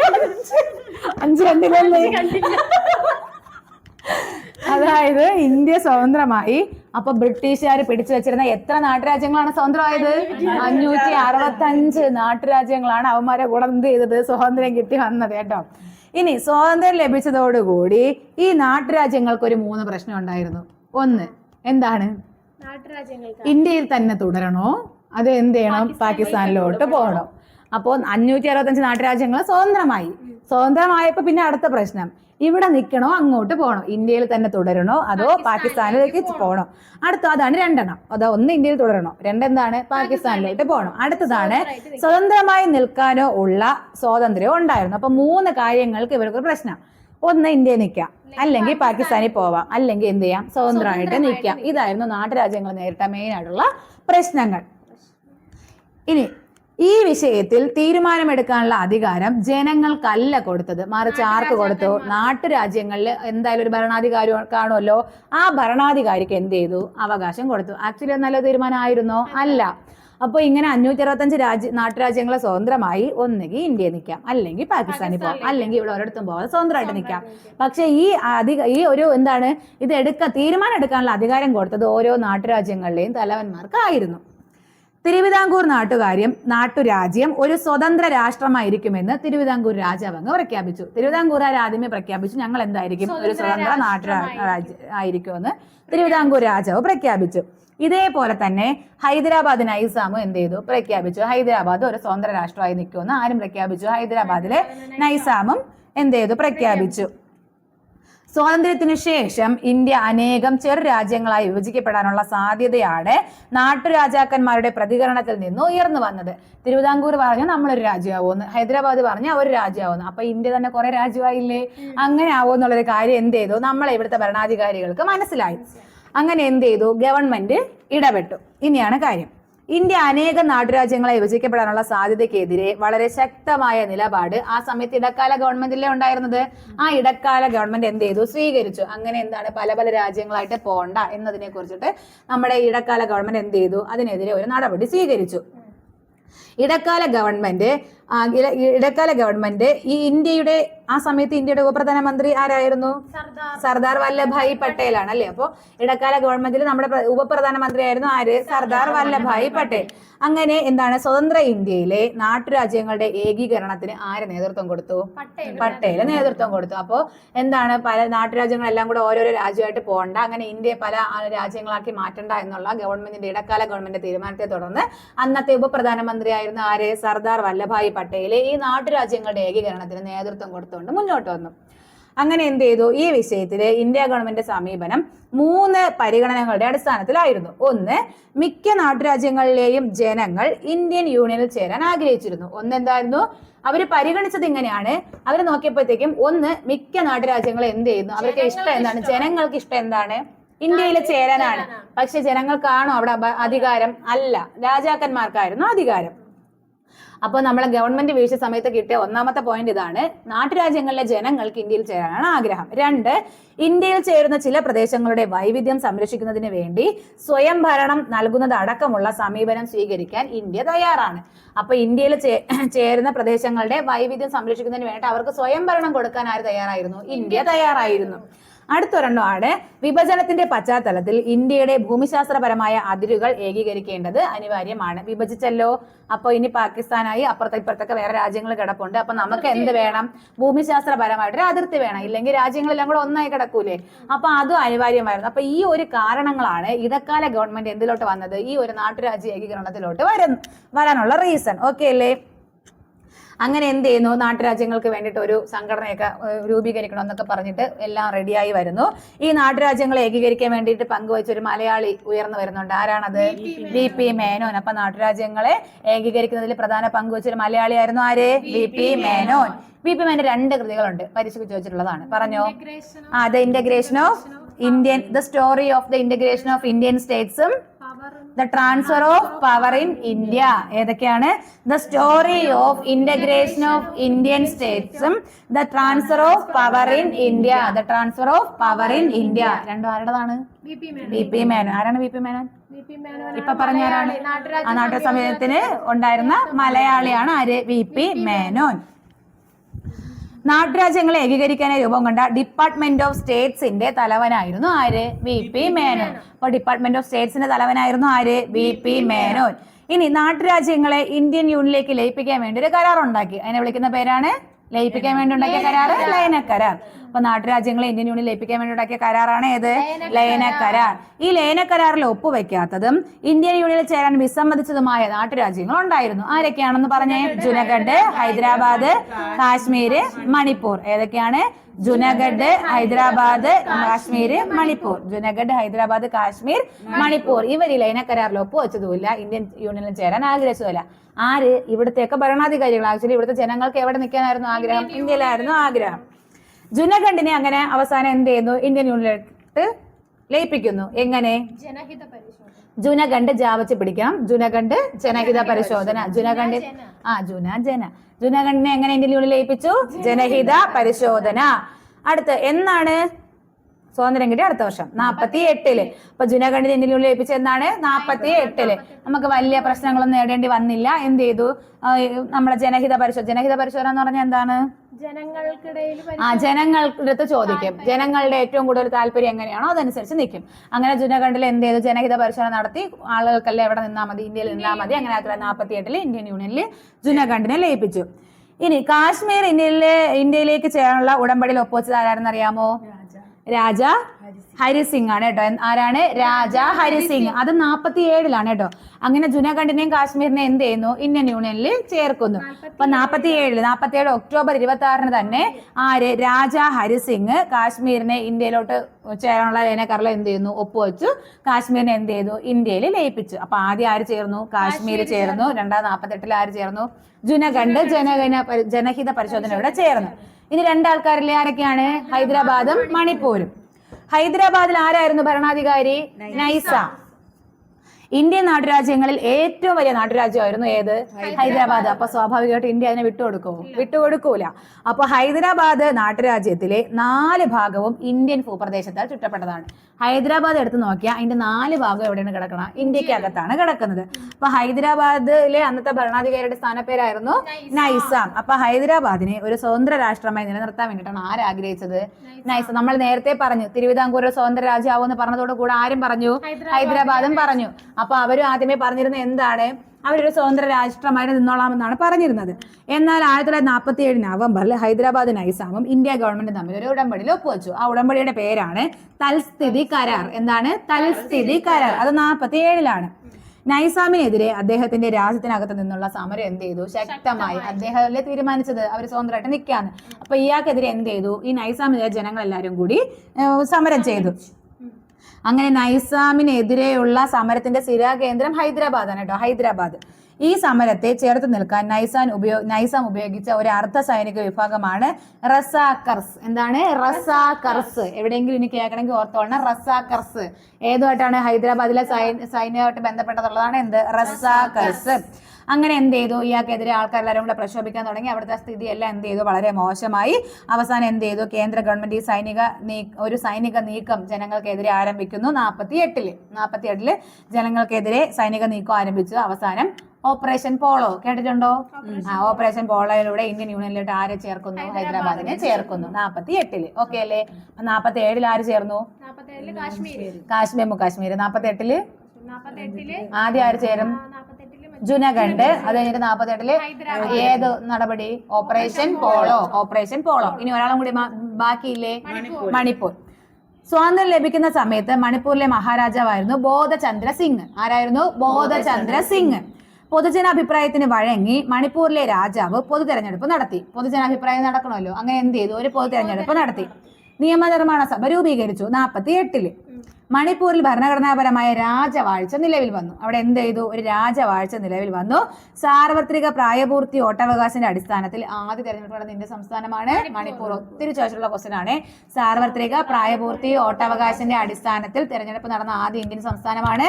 അഞ്ച്. കണ്ടില്ലല്ലേ? അതായത് ഇന്ത്യ സ്വതന്ത്രമായി. അപ്പൊ ബ്രിട്ടീഷുകാർ പിടിച്ചു വെച്ചിരുന്ന എത്ര നാട്ടുരാജ്യങ്ങളാണ് സ്വതന്ത്രമായത്? അഞ്ഞൂറ്റി അറുപത്തി അഞ്ച്. നാട്ടുരാജ്യങ്ങളാണ് അവന്മാരെ കൂടെ എന്ത് ചെയ്തത്? സ്വാതന്ത്ര്യം കിട്ടി വന്നത് കേട്ടോ. ഇനി സ്വാതന്ത്ര്യം ലഭിച്ചതോടുകൂടി ഈ നാട്ടുരാജ്യങ്ങൾക്ക് ഒരു മൂന്ന് പ്രശ്നം ഉണ്ടായിരുന്നു. ഒന്ന് എന്താണ്? ഇന്ത്യയിൽ തന്നെ തുടരണോ? അത് എന്ത് ചെയ്യണം? പാകിസ്ഥാനിലോട്ട് പോകണം. അപ്പോൾ അഞ്ഞൂറ്റി അറുപത്തഞ്ച് നാട്ടുരാജ്യങ്ങൾ സ്വതന്ത്രമായി. സ്വതന്ത്രമായപ്പോ പിന്നെ അടുത്ത പ്രശ്നം. ഇവിടെ നിൽക്കണോ അങ്ങോട്ട് പോകണോ? ഇന്ത്യയിൽ തന്നെ തുടരണോ? അതോ പാകിസ്ഥാനിലേക്ക് പോകണോ. അടുത്ത അതാണ് രണ്ടെണ്ണം. അതോ ഒന്ന് ഇന്ത്യയിൽ തുടരണോ? രണ്ടെന്താണ്? പാകിസ്ഥാനിലോട്ട് പോകണം. അടുത്തതാണ് സ്വതന്ത്രമായി നിൽക്കാനോ ഉള്ള സ്വാതന്ത്ര്യം ഉണ്ടായിരുന്നു. അപ്പൊ മൂന്ന് കാര്യങ്ങൾക്ക് ഇവർക്ക് പ്രശ്നം. ഒന്ന് ഇന്ത്യയിൽ നിൽക്കാം അല്ലെങ്കിൽ പാകിസ്ഥാനിൽ പോവാം. അല്ലെങ്കിൽ എന്ത് ചെയ്യാം? സ്വതന്ത്രമായിട്ട് നിൽക്കാം ഇതായിരുന്നു നാട്ടുരാജ്യങ്ങൾ നേരിട്ട മെയിൻ ആയിട്ടുള്ള പ്രശ്നങ്ങൾ. ഇനി ഈ വിഷയത്തിൽ തീരുമാനമെടുക്കാനുള്ള അധികാരം ജനങ്ങൾക്കല്ല കൊടുത്തത്. മറിച്ച് ആർക്ക് കൊടുത്തു? നാട്ടുരാജ്യങ്ങളിൽ എന്തായാലും ഒരു ഭരണാധികാരി കാണുമല്ലോ. ആ ഭരണാധികാരിക്ക് എന്ത് ചെയ്തു? അവകാശം കൊടുത്തു. ആക്ച്വലി നല്ല തീരുമാനമായിരുന്നോ? അല്ല. അപ്പോൾ ഇങ്ങനെ അഞ്ഞൂറ്റി അറുപത്തഞ്ച് രാജ്യ നാട്ടുരാജ്യങ്ങളെ സ്വതന്ത്രമായി ഒന്നുകിൽ ഇന്ത്യയിൽ നിൽക്കാം അല്ലെങ്കിൽ പാകിസ്ഥാനിൽ പോകാം അല്ലെങ്കിൽ ഇവിടെ ഒരിടത്തും പോകാതെ സ്വതന്ത്രമായിട്ട് നിൽക്കാം. പക്ഷേ ഈ അധിക ഈ ഒരു എന്താണ് ഇത് എടുക്ക തീരുമാനം എടുക്കാനുള്ള അധികാരം കൊടുത്തത് ഓരോ നാട്ടുരാജ്യങ്ങളിലെയും തലവന്മാർക്കായിരുന്നു. തിരുവിതാംകൂർ നാട്ടുകാര്യം നാട്ടുരാജ്യം ഒരു സ്വതന്ത്ര രാഷ്ട്രമായിരിക്കുമെന്ന് തിരുവിതാംകൂർ രാജാവ് അങ്ങ് പ്രഖ്യാപിച്ചു തിരുവിതാംകൂറുകാർ ആദ്യമേ പ്രഖ്യാപിച്ചു. ഞങ്ങൾ എന്തായിരിക്കും? ഒരു സ്വതന്ത്ര നാട്ടുരാജ്യ ആയിരിക്കുമെന്ന് തിരുവിതാംകൂർ രാജാവ് പ്രഖ്യാപിച്ചു. ഇതേപോലെ തന്നെ ഹൈദരാബാദ് നൈസാമും എന്ത് ചെയ്തു? പ്രഖ്യാപിച്ചു. ഹൈദരാബാദ് ഒരു സ്വതന്ത്ര രാഷ്ട്രമായി നിൽക്കുമെന്ന് ആരും പ്രഖ്യാപിച്ചു. ഹൈദരാബാദിലെ നൈസാമും എന്ത് ചെയ്തു? പ്രഖ്യാപിച്ചു. സ്വാതന്ത്ര്യത്തിനു ശേഷം ഇന്ത്യ അനേകം ചെറു രാജ്യങ്ങളായി വിഭജിക്കപ്പെടാനുള്ള സാധ്യതയാണ് നാട്ടുരാജാക്കന്മാരുടെ പ്രതികരണത്തിൽ നിന്ന് ഉയർന്നു വന്നത്. തിരുവിതാംകൂർ പറഞ്ഞു നമ്മളൊരു രാജ്യമാവുമെന്ന് ഹൈദരാബാദ് പറഞ്ഞു അവർ രാജ്യമാവുന്നു അപ്പൊ ഇന്ത്യ തന്നെ കുറെ രാജ്യമായില്ലേ? അങ്ങനെ ആവുമെന്നുള്ളൊരു കാര്യം എന്ത് ചെയ്തു? നമ്മളെ ഇവിടുത്തെ ഭരണാധികാരികൾക്ക് മനസ്സിലായി. അങ്ങനെ എന്ത് ചെയ്തു? ഗവൺമെന്റ് ഇടപെട്ടു. ഇനിയാണ് കാര്യം. ഇന്ത്യ അനേക നാട്ടുരാജ്യങ്ങളെ വിഭജിക്കപ്പെടാനുള്ള സാധ്യതയ്ക്കെതിരെ വളരെ ശക്തമായ നിലപാട് ആ സമയത്ത് ഇടക്കാല ഗവൺമെന്റിലെ ഉണ്ടായിരുന്നത്? ആ ഇടക്കാല ഗവൺമെന്റ് എന്ത് ചെയ്തു? സ്വീകരിച്ചു. അങ്ങനെ എന്താണ് പല പല രാജ്യങ്ങളായിട്ട് പോണ്ട എന്നതിനെ കുറിച്ചിട്ട് നമ്മുടെ ഇടക്കാല ഗവൺമെന്റ് എന്ത് ചെയ്തു? അതിനെതിരെ ഒരു നടപടി സ്വീകരിച്ചു. ഇടക്കാല ഗവൺമെന്റ് ഇടക്കാല ഗവൺമെന്റ് ഈ ഇന്ത്യയുടെ ആ സമയത്ത് ഇന്ത്യയുടെ ഉപപ്രധാനമന്ത്രി ആരായിരുന്നു? സർദാർ. വല്ലഭായ് പട്ടേലാണ് അല്ലേ? അപ്പോ ഇടക്കാല ഗവൺമെന്റിൽ നമ്മുടെ ഉപപ്രധാനമന്ത്രി ആയിരുന്നു ആര്? സർദാർ വല്ലഭായ് പട്ടേൽ. അങ്ങനെ എന്താണ് സ്വതന്ത്ര ഇന്ത്യയിലെ നാട്ടുരാജ്യങ്ങളുടെ ഏകീകരണത്തിന് ആര് നേതൃത്വം കൊടുത്തു? പട്ടേൽ നേതൃത്വം കൊടുത്തു. അപ്പോൾ എന്താണ് പല നാട്ടുരാജ്യങ്ങളെല്ലാം കൂടെ ഓരോരോ രാജ്യമായിട്ട് പോകണ്ട അങ്ങനെ ഇന്ത്യയെ പല രാജ്യങ്ങളാക്കി മാറ്റണ്ട എന്നുള്ള ഗവൺമെന്റിന്റെ ഇടക്കാല ഗവൺമെന്റ് തീരുമാനത്തെ തുടർന്ന് അന്നത്തെ ഉപപ്രധാനമന്ത്രിയായിരുന്ന ആര്? സർദാർ വല്ലഭായ് പട്ടേൽ ഈ നാട്ടുരാജ്യങ്ങളുടെ ഏകീകരണത്തിന് നേതൃത്വം കൊടുത്തുകൊണ്ട് മുന്നോട്ട് വന്നു. അങ്ങനെ എന്ത് ചെയ്തു? ഈ വിഷയത്തിൽ ഇന്ത്യ ഗവൺമെന്റ് സമീപനം മൂന്ന് പരിഗണനകളുടെ അടിസ്ഥാനത്തിലായിരുന്നു. ഒന്ന് മിക്ക നാട്ടുരാജ്യങ്ങളിലെയും ജനങ്ങൾ ഇന്ത്യൻ യൂണിയനിൽ ചേരാൻ ആഗ്രഹിച്ചിരുന്നു. ഒന്ന് എന്തായിരുന്നു? അവർ പരിഗണിച്ചത് ഇങ്ങനെയാണ്. അവർ നോക്കിയപ്പോഴത്തേക്കും ഒന്ന് മിക്ക നാട്ടുരാജ്യങ്ങൾ എന്ത് ചെയ്യുന്നു? അവർക്ക് ഇഷ്ടം എന്താണ്? ജനങ്ങൾക്ക് ഇഷ്ടം എന്താണ്? ഇന്ത്യയിൽ ചേരാനാണ്. പക്ഷെ ജനങ്ങൾക്കാണോ അവിടെ അധികാരം? അല്ല. രാജാക്കന്മാർക്കായിരുന്നു അധികാരം. അപ്പോൾ നമ്മളെ ഗവൺമെന്റ് വീഴ്ച സമയത്ത് കിട്ടിയ ഒന്നാമത്തെ പോയിന്റ് ഇതാണ്. നാട്ടുരാജ്യങ്ങളിലെ ജനങ്ങൾക്ക് ഇന്ത്യയിൽ ചേരാനാണ് ആഗ്രഹം. രണ്ട് ഇന്ത്യയിൽ ചേരുന്ന ചില പ്രദേശങ്ങളുടെ വൈവിധ്യം സംരക്ഷിക്കുന്നതിന് വേണ്ടി സ്വയം ഭരണം നൽകുന്നത് അടക്കമുള്ള സമീപനം സ്വീകരിക്കാൻ ഇന്ത്യ തയ്യാറാണ്. അപ്പൊ ഇന്ത്യയിൽ ചേരുന്ന പ്രദേശങ്ങളുടെ വൈവിധ്യം സംരക്ഷിക്കുന്നതിന് വേണ്ടി അവർക്ക് സ്വയം ഭരണം കൊടുക്കാൻ ആര് തയ്യാറായിരുന്നു? ഇന്ത്യ തയ്യാറായിരുന്നു. അടുത്തൊരെണ്ണമാണ് വിഭജനത്തിന്റെ പശ്ചാത്തലത്തിൽ ഇന്ത്യയുടെ ഭൂമിശാസ്ത്രപരമായ അതിരുകൾ ഏകീകരിക്കേണ്ടത് അനിവാര്യമാണ്. വിഭജിച്ചല്ലോ. അപ്പോൾ ഇനി പാകിസ്ഥാനായി അപ്പുറത്തെ ഇപ്പുറത്തൊക്കെ വേറെ രാജ്യങ്ങൾ കിടപ്പുണ്ട്. അപ്പൊ നമുക്ക് എന്ത് വേണം? ഭൂമിശാസ്ത്രപരമായിട്ടൊരു അതിർത്തി വേണം. ഇല്ലെങ്കിൽ രാജ്യങ്ങളെല്ലാം കൂടെ ഒന്നായി കിടക്കൂലേ? അപ്പൊ അതും അനിവാര്യമായിരുന്നു. അപ്പൊ ഈ ഒരു കാരണങ്ങളാണ് ഇടക്കാല ഗവൺമെന്റ് എന്തിലോട്ട് വന്നത്? ഈ ഒരു നാട്ടുരാജ്യ ഏകീകരണത്തിലോട്ട് വരുന്നു വരാനുള്ള റീസൺ ഓക്കെ അല്ലേ? അങ്ങനെ എന്ത് ചെയ്യുന്നു? നാട്ടുരാജ്യങ്ങൾക്ക് വേണ്ടിയിട്ട് ഒരു സംഘടനയൊക്കെ രൂപീകരിക്കണം എന്നൊക്കെ പറഞ്ഞിട്ട് എല്ലാം റെഡിയായി വരുന്നു. ഈ നാട്ടുരാജ്യങ്ങളെ ഏകീകരിക്കാൻ വേണ്ടിയിട്ട് പങ്കുവച്ച ഒരു മലയാളി ഉയർന്നു വരുന്നുണ്ട്. ആരാണത്? V P Menon. അപ്പൊ നാട്ടുരാജ്യങ്ങളെ ഏകീകരിക്കുന്നതിൽ പ്രധാന പങ്കുവച്ച ഒരു മലയാളിയായിരുന്നു ആര്? V P Menon. V P Menon രണ്ട് കൃതികളുണ്ട്. പരീക്ഷയ്ക്ക് ചോദിച്ചിട്ടുള്ളതാണ്. പറഞ്ഞോ? ആ the integration of Indian the story of the integration of Indian സ്റ്റേറ്റ്സും the transfer of power in India ഏതൊക്കെയാണ്? The story of integration of Indian സ്റ്റേറ്റ്സും the transfer of power in India the transfer of power in India രണ്ടും ആരുടേതാണ്? B P Menon. ആരാണ് B P Menon? ഇപ്പൊ പറഞ്ഞാരാണ് ആ നാട്ടു സമയത്തിന് ഉണ്ടായിരുന്ന മലയാളിയാണ് ആര്? V P Menon. നാട്ടുരാജ്യങ്ങളെ ഏകീകരിക്കാനായി രൂപം കൊണ്ട ഡിപ്പാർട്ട്മെന്റ് ഓഫ് സ്റ്റേറ്റ്സിന്റെ തലവനായിരുന്നു ആര്? V P Menon. അപ്പൊ ഡിപ്പാർട്ട്മെന്റ് ഓഫ് സ്റ്റേറ്റ്സിന്റെ തലവനായിരുന്നു ആര്? V P Menon. ഇനി നാട്ടുരാജ്യങ്ങളെ ഇന്ത്യൻ യൂണിയനിലേക്ക് ലയിപ്പിക്കാൻ വേണ്ടി ഒരു കരാർ ഉണ്ടാക്കി അതിനെ വിളിക്കുന്ന പേരാണ്? ലയിപ്പിക്കാൻ വേണ്ടി ഉണ്ടാക്കിയ കരാറ് ലയന കരാർ. അപ്പൊ നാട്ടുരാജ്യങ്ങളെ ഇന്ത്യൻ യൂണിയൻ ലയിപ്പിക്കാൻ വേണ്ടി ഉണ്ടാക്കിയ കരാറാണ് ഏത്? ലയന കരാർ. ഈ ലയന കരാറിൽ ഒപ്പുവെക്കാത്തതും ഇന്ത്യൻ യൂണിയനിൽ ചേരാൻ വിസമ്മതിച്ചതുമായ നാട്ടുരാജ്യങ്ങൾ ഉണ്ടായിരുന്നു. ആരൊക്കെയാണെന്ന് പറഞ്ഞേ? ജുനഗഡ് ഹൈദരാബാദ് കാശ്മീര് മണിപ്പൂർ. ഏതൊക്കെയാണ്? ജുനഗഡ് ഹൈദരാബാദ് കാശ്മീര് മണിപ്പൂർ. ജുനഗഡ് ഹൈദരാബാദ് കാശ്മീർ മണിപ്പൂർ. ഇവർ ഈ ലയന കരാറിൽ ഒപ്പുവെച്ചതുമില്ല. ഇന്ത്യൻ യൂണിയനിൽ ചേരാൻ ആഗ്രഹിച്ചതുമില്ല. ആര്? ഇവിടുത്തെയൊക്കെ ഭരണാധികാരികൾ. ആക്ച്വലി ഇവിടുത്തെ ജനങ്ങൾക്ക് എവിടെ നിൽക്കാനായിരുന്നു ആഗ്രഹം? ഇന്ത്യയിലായിരുന്നു ആഗ്രഹം. ജുനഗഡിനെ അങ്ങനെ അവസാനം എന്ത് ചെയ്യുന്നു? ഇന്ത്യൻ യൂണിയനിലേക്ക് ലയിപ്പിക്കുന്നു. എങ്ങനെ? ജനഹിത പരിശോധന. ജുനഗണ്ട് ജാവച്ച് പിടിക്കാം. ജുനഖണ്ഡ് ജനഹിത പരിശോധന. ജുനഖണ്ഡ് ആ ജുന ജന. ജുനഖണ്ഡിനെ എങ്ങനെ ഇന്ത്യൻ യൂണിയൻ ലയിപ്പിച്ചു? ജനഹിത പരിശോധന. അടുത്ത് എന്നാണ് സ്വാതന്ത്ര്യം അടുത്ത വർഷം. നാപ്പത്തി എട്ടിൽ അപ്പൊ ജുനഗണ്ഡി യൂണിയൻ ലയിപ്പിച്ച എന്നാണ് നാപ്പത്തി എട്ടിൽ നമുക്ക് വലിയ പ്രശ്നങ്ങളൊന്നും നേടേണ്ടി വന്നില്ല. എന്ത് ചെയ്തു? നമ്മുടെ ജനഹിത പരിശോധന ജനഹിത പരിശോധന എന്ന് പറഞ്ഞാൽ എന്താണ്? ജനങ്ങൾക്കിടയിൽ ആ ജനങ്ങളുടെ അടുത്ത് ചോദിക്കും ജനങ്ങളുടെ ഏറ്റവും കൂടുതൽ താല്പര്യം എങ്ങനെയാണോ അതനുസരിച്ച് നിൽക്കും അങ്ങനെ ജുനഗണ്ഡിൽ എന്ത് ചെയ്തു? ജനഹിത പരിശോധന നടത്തി. ആളുകൾക്കെല്ലാം എവിടെ നിന്നാൽ മതി? ഇന്ത്യയിൽ നിന്നാൽ മതി. അങ്ങനെ ആയിരത്തി തൊള്ളായിരത്തി നാൽപ്പത്തി എട്ടിൽ ഇന്ത്യൻ യൂണിയനിൽ ജുനഗണ്ഡിനെ ലയിപ്പിച്ചു. ഇനി കാശ്മീർ ഇന്ത്യയിലെ ഇന്ത്യയിലേക്ക് ചേരാനുള്ള ഉടമ്പടിയിൽ ഒപ്പുവെച്ചത് ആരാണെന്ന് അറിയാമോ? രാജ ഹരിസിംഗ് ആണ് കേട്ടോ ആരാണ്? രാജ ഹരിസിംഗ്. അത് നാപ്പത്തി ഏഴിലാണ് കേട്ടോ. അങ്ങനെ ജുനാഖണ്ഡിനെയും കാശ്മീരിനെ എന്ത് ചെയ്യുന്നു? ഇന്ത്യൻ യൂണിയനിൽ ചേർക്കുന്നു. അപ്പൊ നാപ്പത്തി ഏഴിൽ നാപ്പത്തി ഏഴ് ഒക്ടോബർ ഇരുപത്തി ആറിന് തന്നെ ആര്? രാജ ഹരിസിംഗ് കാശ്മീരിനെ ഇന്ത്യയിലോട്ട് ചേരാനുള്ള ലേനക്കറിൽ എന്ത് ചെയ്യുന്നു? ഒപ്പുവെച്ചു. കാശ്മീരിനെ എന്ത് ചെയ്തു? ഇന്ത്യയിൽ ലയിപ്പിച്ചു. അപ്പൊ ആദ്യം ആര് ചേർന്നു? കാശ്മീർ ചേർന്നു. രണ്ടാം നാപ്പത്തെട്ടിൽ ആര് ചേർന്നു? ജുനഗണ്ഡ് ജനഗണ ജനഹിത പരിശോധനയുടെ ചേർന്നു. ഇനി രണ്ടാൾക്കാരിലെ ആരൊക്കെയാണ്? ഹൈദരാബാദും മണിപ്പൂരും. ഹൈദരാബാദിൽ ആരായിരുന്നു ഭരണാധികാരി? നൈസ. ഇന്ത്യൻ നാട്ടുരാജ്യങ്ങളിൽ ഏറ്റവും വലിയ നാട്ടുരാജ്യമായിരുന്നു ഏത്? ഹൈദരാബാദ്. അപ്പൊ സ്വാഭാവികമായിട്ട് ഇന്ത്യ അതിനെ വിട്ടുകൊടുക്കുമോ വിട്ടുകൊടുക്കൂല. അപ്പൊ ഹൈദരാബാദ് നാട്ടുരാജ്യത്തിലെ നാല് ഭാഗവും ഇന്ത്യൻ ഭൂപ്രദേശത്താൽ ചുറ്റപ്പെട്ടതാണ്. ഹൈദരാബാദ് എടുത്ത് നോക്കിയാൽ അതിന്റെ നാല് ഭാഗം എവിടെയാണ് കിടക്കണം? ഇന്ത്യക്കകത്താണ് കിടക്കുന്നത്. അപ്പൊ ഹൈദരാബാദിലെ അന്നത്തെ ഭരണാധികാരിയുടെ സ്ഥാനപ്പേരായിരുന്നു നൈസാം. അപ്പൊ ഹൈദരാബാദിനെ ഒരു സ്വതന്ത്ര രാഷ്ട്രമായി നിലനിർത്താൻ വേണ്ടിയിട്ടാണ് ആരാഗ്രഹിച്ചത് നൈസ്. നമ്മൾ നേരത്തെ പറഞ്ഞു തിരുവിതാംകൂർ ഒരു സ്വതന്ത്ര രാജ്യമാവുമെന്ന് പറഞ്ഞതോട് കൂടെ ആരും പറഞ്ഞു? ഹൈദരാബാദും പറഞ്ഞു. അപ്പൊ അവരും ആദ്യമേ പറഞ്ഞിരുന്നത് എന്താണ്? അവരൊരു സ്വതന്ത്ര രാഷ്ട്രമായിട്ട് നിന്നോളാമെന്നാണ് പറഞ്ഞിരുന്നത്. എന്നാൽ ആയിരത്തി തൊള്ളായിരത്തി നാൽപ്പത്തി ഏഴ് നവംബറിൽ ഹൈദരാബാദ് നൈസാമും ഇന്ത്യ ഗവൺമെന്റും തമ്മിൽ ഒരു ഉടമ്പടിയിൽ ഒപ്പുവെച്ചു. ആ ഉടമ്പടിയുടെ പേരാണ് തൽസ്ഥിതി കരാർ. എന്താണ്? തൽസ്ഥിതി കരാർ. അത് നാൽപ്പത്തി ഏഴിലാണ് നൈസാമിനെതിരെ അദ്ദേഹത്തിന്റെ രാജ്യത്തിനകത്ത് നിന്നുള്ള സമരം എന്ത് ചെയ്തു? ശക്തമായി. അദ്ദേഹമല്ലേ തീരുമാനിച്ചത്? അവർ സ്വതന്ത്രമായിട്ട് നിൽക്കാന്ന് അപ്പൊ ഇയാൾക്കെതിരെ എന്ത് ചെയ്തു? ഈ നൈസാമിനെതിരെ ജനങ്ങളെല്ലാരും കൂടി സമരം ചെയ്തു. അങ്ങനെ നൈസാമിനെതിരെയുള്ള സമരത്തിന്റെ സ്ഥിരാകേന്ദ്രം ഹൈദരാബാദാണ് കേട്ടോ ഹൈദരാബാദ്. ഈ സമരത്തെ ചേർത്ത് നിൽക്കാൻ നൈസാൻ ഉപയോ നൈസാം ഉപയോഗിച്ച ഒരു അർദ്ധ സൈനിക വിഭാഗമാണ് റസാക്കർസ് എന്താണ്? റസാക്കർസ് എവിടെയെങ്കിലും ഇനി കേൾക്കണമെങ്കിൽ ഓർത്തോളണം. റസാക്കർസ് ഏതുമായിട്ടാണ് ഹൈദരാബാദിലെ സൈന്യമായിട്ട് ബന്ധപ്പെട്ടതുള്ളതാണ് എന്ത്? റസാക്കർസ് അങ്ങനെ എന്ത് ചെയ്തു? ഇയാൾക്കെതിരെ ആൾക്കാരെല്ലാവരും കൂടെ പ്രക്ഷോഭിക്കാൻ തുടങ്ങി. അവിടുത്തെ സ്ഥിതി എല്ലാം എന്ത് ചെയ്തു? വളരെ മോശമായി. അവസാനം എന്ത് ചെയ്തു? കേന്ദ്ര ഗവൺമെന്റ് ഈ സൈനിക ഒരു സൈനിക നീക്കം ജനങ്ങൾക്കെതിരെ ആരംഭിക്കുന്നു. നാൽപ്പത്തി എട്ടിൽ നാൽപ്പത്തി എട്ടിൽ ജനങ്ങൾക്കെതിരെ സൈനിക നീക്കം ആരംഭിച്ചു. അവസാനം ഓപ്പറേഷൻ പോളോ കേട്ടിട്ടുണ്ടോ? ആ ഓപ്പറേഷൻ പോളോയിലൂടെ ഇന്ത്യൻ യൂണിയനിലോട്ട് ആരെ ചേർക്കുന്നു? ഹൈദരാബാദിനെ ചേർക്കുന്നു. നാൽപ്പത്തി എട്ടിൽ ഓക്കെ അല്ലേ? നാൽപ്പത്തി ഏഴിൽ ആര് ചേർന്നു? കാശ്മീർ ജമ്മു കാശ്മീർ നാൽപ്പത്തി എട്ടിൽ ആദ്യം ആര് ചേരും? ജുനഗണ്ഡ് അത് കഴിഞ്ഞിട്ട് നാപ്പത്തെട്ടിൽ ഏത് നടപടി? ഓപ്പറേഷൻ പോളോ ഓപ്പറേഷൻ പോളോ ഇനി ഒരാളും കൂടി ബാക്കിയില്ലേ? മണിപ്പൂർ. സ്വാതന്ത്ര്യം ലഭിക്കുന്ന സമയത്ത് മണിപ്പൂരിലെ മഹാരാജാവായിരുന്നു ബോധചന്ദ്ര സിംഗ്. ആരായിരുന്നു? ബോധചന്ദ്ര സിംഗ്. പൊതുജനാഭിപ്രായത്തിന് വഴങ്ങി മണിപ്പൂരിലെ രാജാവ് പൊതു തെരഞ്ഞെടുപ്പ് നടത്തി. പൊതുജനാഭിപ്രായം നടക്കണമല്ലോ. അങ്ങനെ എന്ത് ചെയ്തു? ഒരു പൊതു തെരഞ്ഞെടുപ്പ് നടത്തി. നിയമനിർമ്മാണ സഭ രൂപീകരിച്ചു നാൽപ്പത്തി എട്ടിൽ മണിപ്പൂരിൽ ഭരണഘടനാപരമായ രാജവാഴ്ച നിലവിൽ വന്നു. അവിടെ എന്ത് ചെയ്തു? ഒരു രാജവാഴ്ച നിലവിൽ വന്നു. സാർവത്രിക പ്രായപൂർത്തി വോട്ടവകാശത്തിന്റെ അടിസ്ഥാനത്തിൽ ആദ്യ തെരഞ്ഞെടുപ്പ് നടന്ന ഇന്ത്യ സംസ്ഥാനമാണ്. മണിപ്പൂർ. ഒത്തിരി ചോദിച്ചിട്ടുള്ള ക്വസ്റ്റൻ ആണ്. സാർവത്രിക പ്രായപൂർത്തി വോട്ടവകാശത്തിന്റെ അടിസ്ഥാനത്തിൽ തെരഞ്ഞെടുപ്പ് നടന്ന ആദ്യ ഇന്ത്യൻ സംസ്ഥാനമാണ്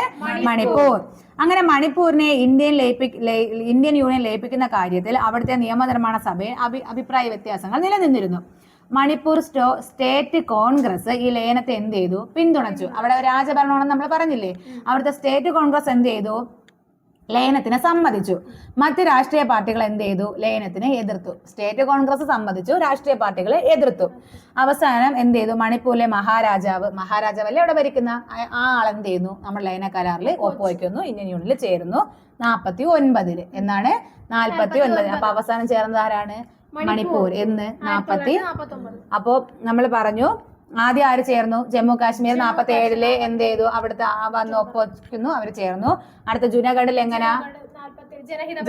മണിപ്പൂർ. അങ്ങനെ മണിപ്പൂരിനെ ഇന്ത്യൻ ലയിപ്പി ഇന്ത്യൻ യൂണിയൻ ലയിപ്പിക്കുന്ന കാര്യത്തിൽ അവിടുത്തെ നിയമനിർമ്മാണ സഭയിൽ അഭി അഭിപ്രായ വ്യത്യാസങ്ങൾ നിലനിന്നിരുന്നു. മണിപ്പൂർ സ്റ്റോ സ്റ്റേറ്റ് കോൺഗ്രസ് ഈ ലയനത്തെ എന്ത് ചെയ്തു? പിന്തുണച്ചു. അവിടെ രാജഭരണമാണെന്ന് നമ്മൾ പറഞ്ഞില്ലേ? അവിടുത്തെ സ്റ്റേറ്റ് കോൺഗ്രസ് എന്ത് ചെയ്തു? ലയനത്തിന് സമ്മതിച്ചു. മറ്റ് രാഷ്ട്രീയ പാർട്ടികൾ എന്ത് ചെയ്തു? ലയനത്തിന് എതിർത്തു. സ്റ്റേറ്റ് കോൺഗ്രസ് സമ്മതിച്ചു രാഷ്ട്രീയ പാർട്ടികൾ എതിർത്തു. അവസാനം എന്ത് ചെയ്തു? മണിപ്പൂരിലെ മഹാരാജാവ് മഹാരാജാവല്ലേ അവിടെ ഭരിക്കുന്ന? ആ- ആളെന്ത് ചെയ്യുന്നു? നമ്മൾ ലയന കരാറിൽ ഒപ്പുവയ്ക്കുന്നു ഇന്ത്യൻ യൂണിയനിൽ ചേരുന്നു. നാൽപ്പത്തി ഒൻപതിൽ. എന്നാണ് നാൽപ്പത്തി ഒൻപതിൽ അപ്പൊ അവസാനം ചേർന്നത് ആരാണ്? മണിപ്പൂർ എന്ന് നാപ്പത്തി. അപ്പോ നമ്മൾ പറഞ്ഞു ആദ്യം ആര് ചേർന്നു? ജമ്മു കാശ്മീർ നാപ്പത്തി ഏഴിൽ എന്ത് ചെയ്തു? അവിടുത്തെ ആ വന്ന് ഒപ്പുന്നു അവർ ചേർന്നു. അടുത്ത ജുനഗഡിൽ എങ്ങനാ?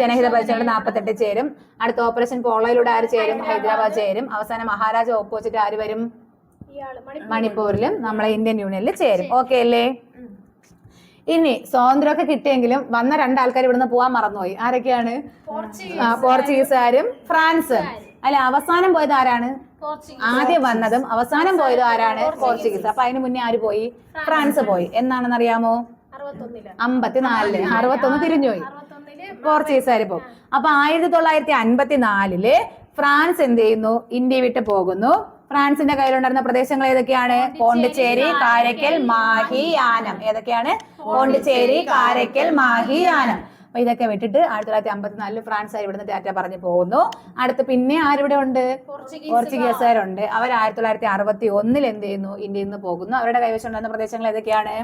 ജനഹിത പരിശോധന. നാൽപ്പത്തെട്ട് ചേരും. അടുത്ത ഓപ്പറേഷൻ പോളോയിലൂടെ ആര് ചേരും? ഹൈദരാബാദ്. ചേരും. അവസാനം മഹാരാജ ഒപ്പുവെച്ചിട്ട് ആര് വരും? മണിപ്പൂരിലും. നമ്മളെ ഇന്ത്യൻ യൂണിയനിൽ ചേരും. ഓക്കെ അല്ലേ? ഇനി സ്വാതന്ത്ര്യമൊക്കെ കിട്ടിയെങ്കിലും വന്ന രണ്ടാൾക്കാർ ഇവിടുന്ന് പോവാൻ മറന്നുപോയി. ആരൊക്കെയാണ്? പോർച്ചുഗീസുകാരും ഫ്രാൻസ്. അല്ല അവസാനം പോയത് ആരാണ്? ആദ്യം വന്നതും അവസാനം പോയതും ആരാണ്? പോർച്ചുഗീസ്. അപ്പൊ അതിന് മുന്നേ ആര് പോയി? ഫ്രാൻസ്. പോയി. എന്നാണെന്ന് അറിയാമോ അമ്പത്തിനാലിൽ. അറുപത്തൊന്ന് തിരിഞ്ഞുപോയി പോർച്ചുഗീസുകാർ പോകും അപ്പൊ ആയിരത്തി തൊള്ളായിരത്തി അൻപത്തിനാലിൽ ഫ്രാൻസ് എന്ത് ചെയ്യുന്നു? ഇന്ത്യ വിട്ട് പോകുന്നു. ഫ്രാൻസിന്റെ കയ്യിലുണ്ടായിരുന്ന പ്രദേശങ്ങൾ ഏതൊക്കെയാണ്? പോണ്ടിച്ചേരി കാരക്കൽ മാഹി ആനം. ഏതൊക്കെയാണ്? പോണ്ടിച്ചേരി കാരക്കൽ മാഹി ആനം. അപ്പൊ ഇതൊക്കെ വിട്ടിട്ട് ആയിരത്തി തൊള്ളായിരത്തി അമ്പത്തിനാലിൽ ഫ്രാൻസ് ആയി ഇവിടുന്ന് ടാറ്റ പറഞ്ഞു പോകുന്നു. അടുത്ത് പിന്നെ ആരിവിടെ ഉണ്ട്? പോർച്ചുഗീസ് പോർച്ചുഗീസുകാരുണ്ട്. അവർ ആയിരത്തി തൊള്ളായിരത്തി അറുപത്തി ഒന്നിൽ എന്ത് ചെയ്യുന്നു? ഇന്ത്യയിൽ നിന്ന് പോകുന്നു. അവരുടെ കൈവശം ഉണ്ടായിരുന്ന പ്രദേശങ്ങൾ ഏതൊക്കെയാണ്?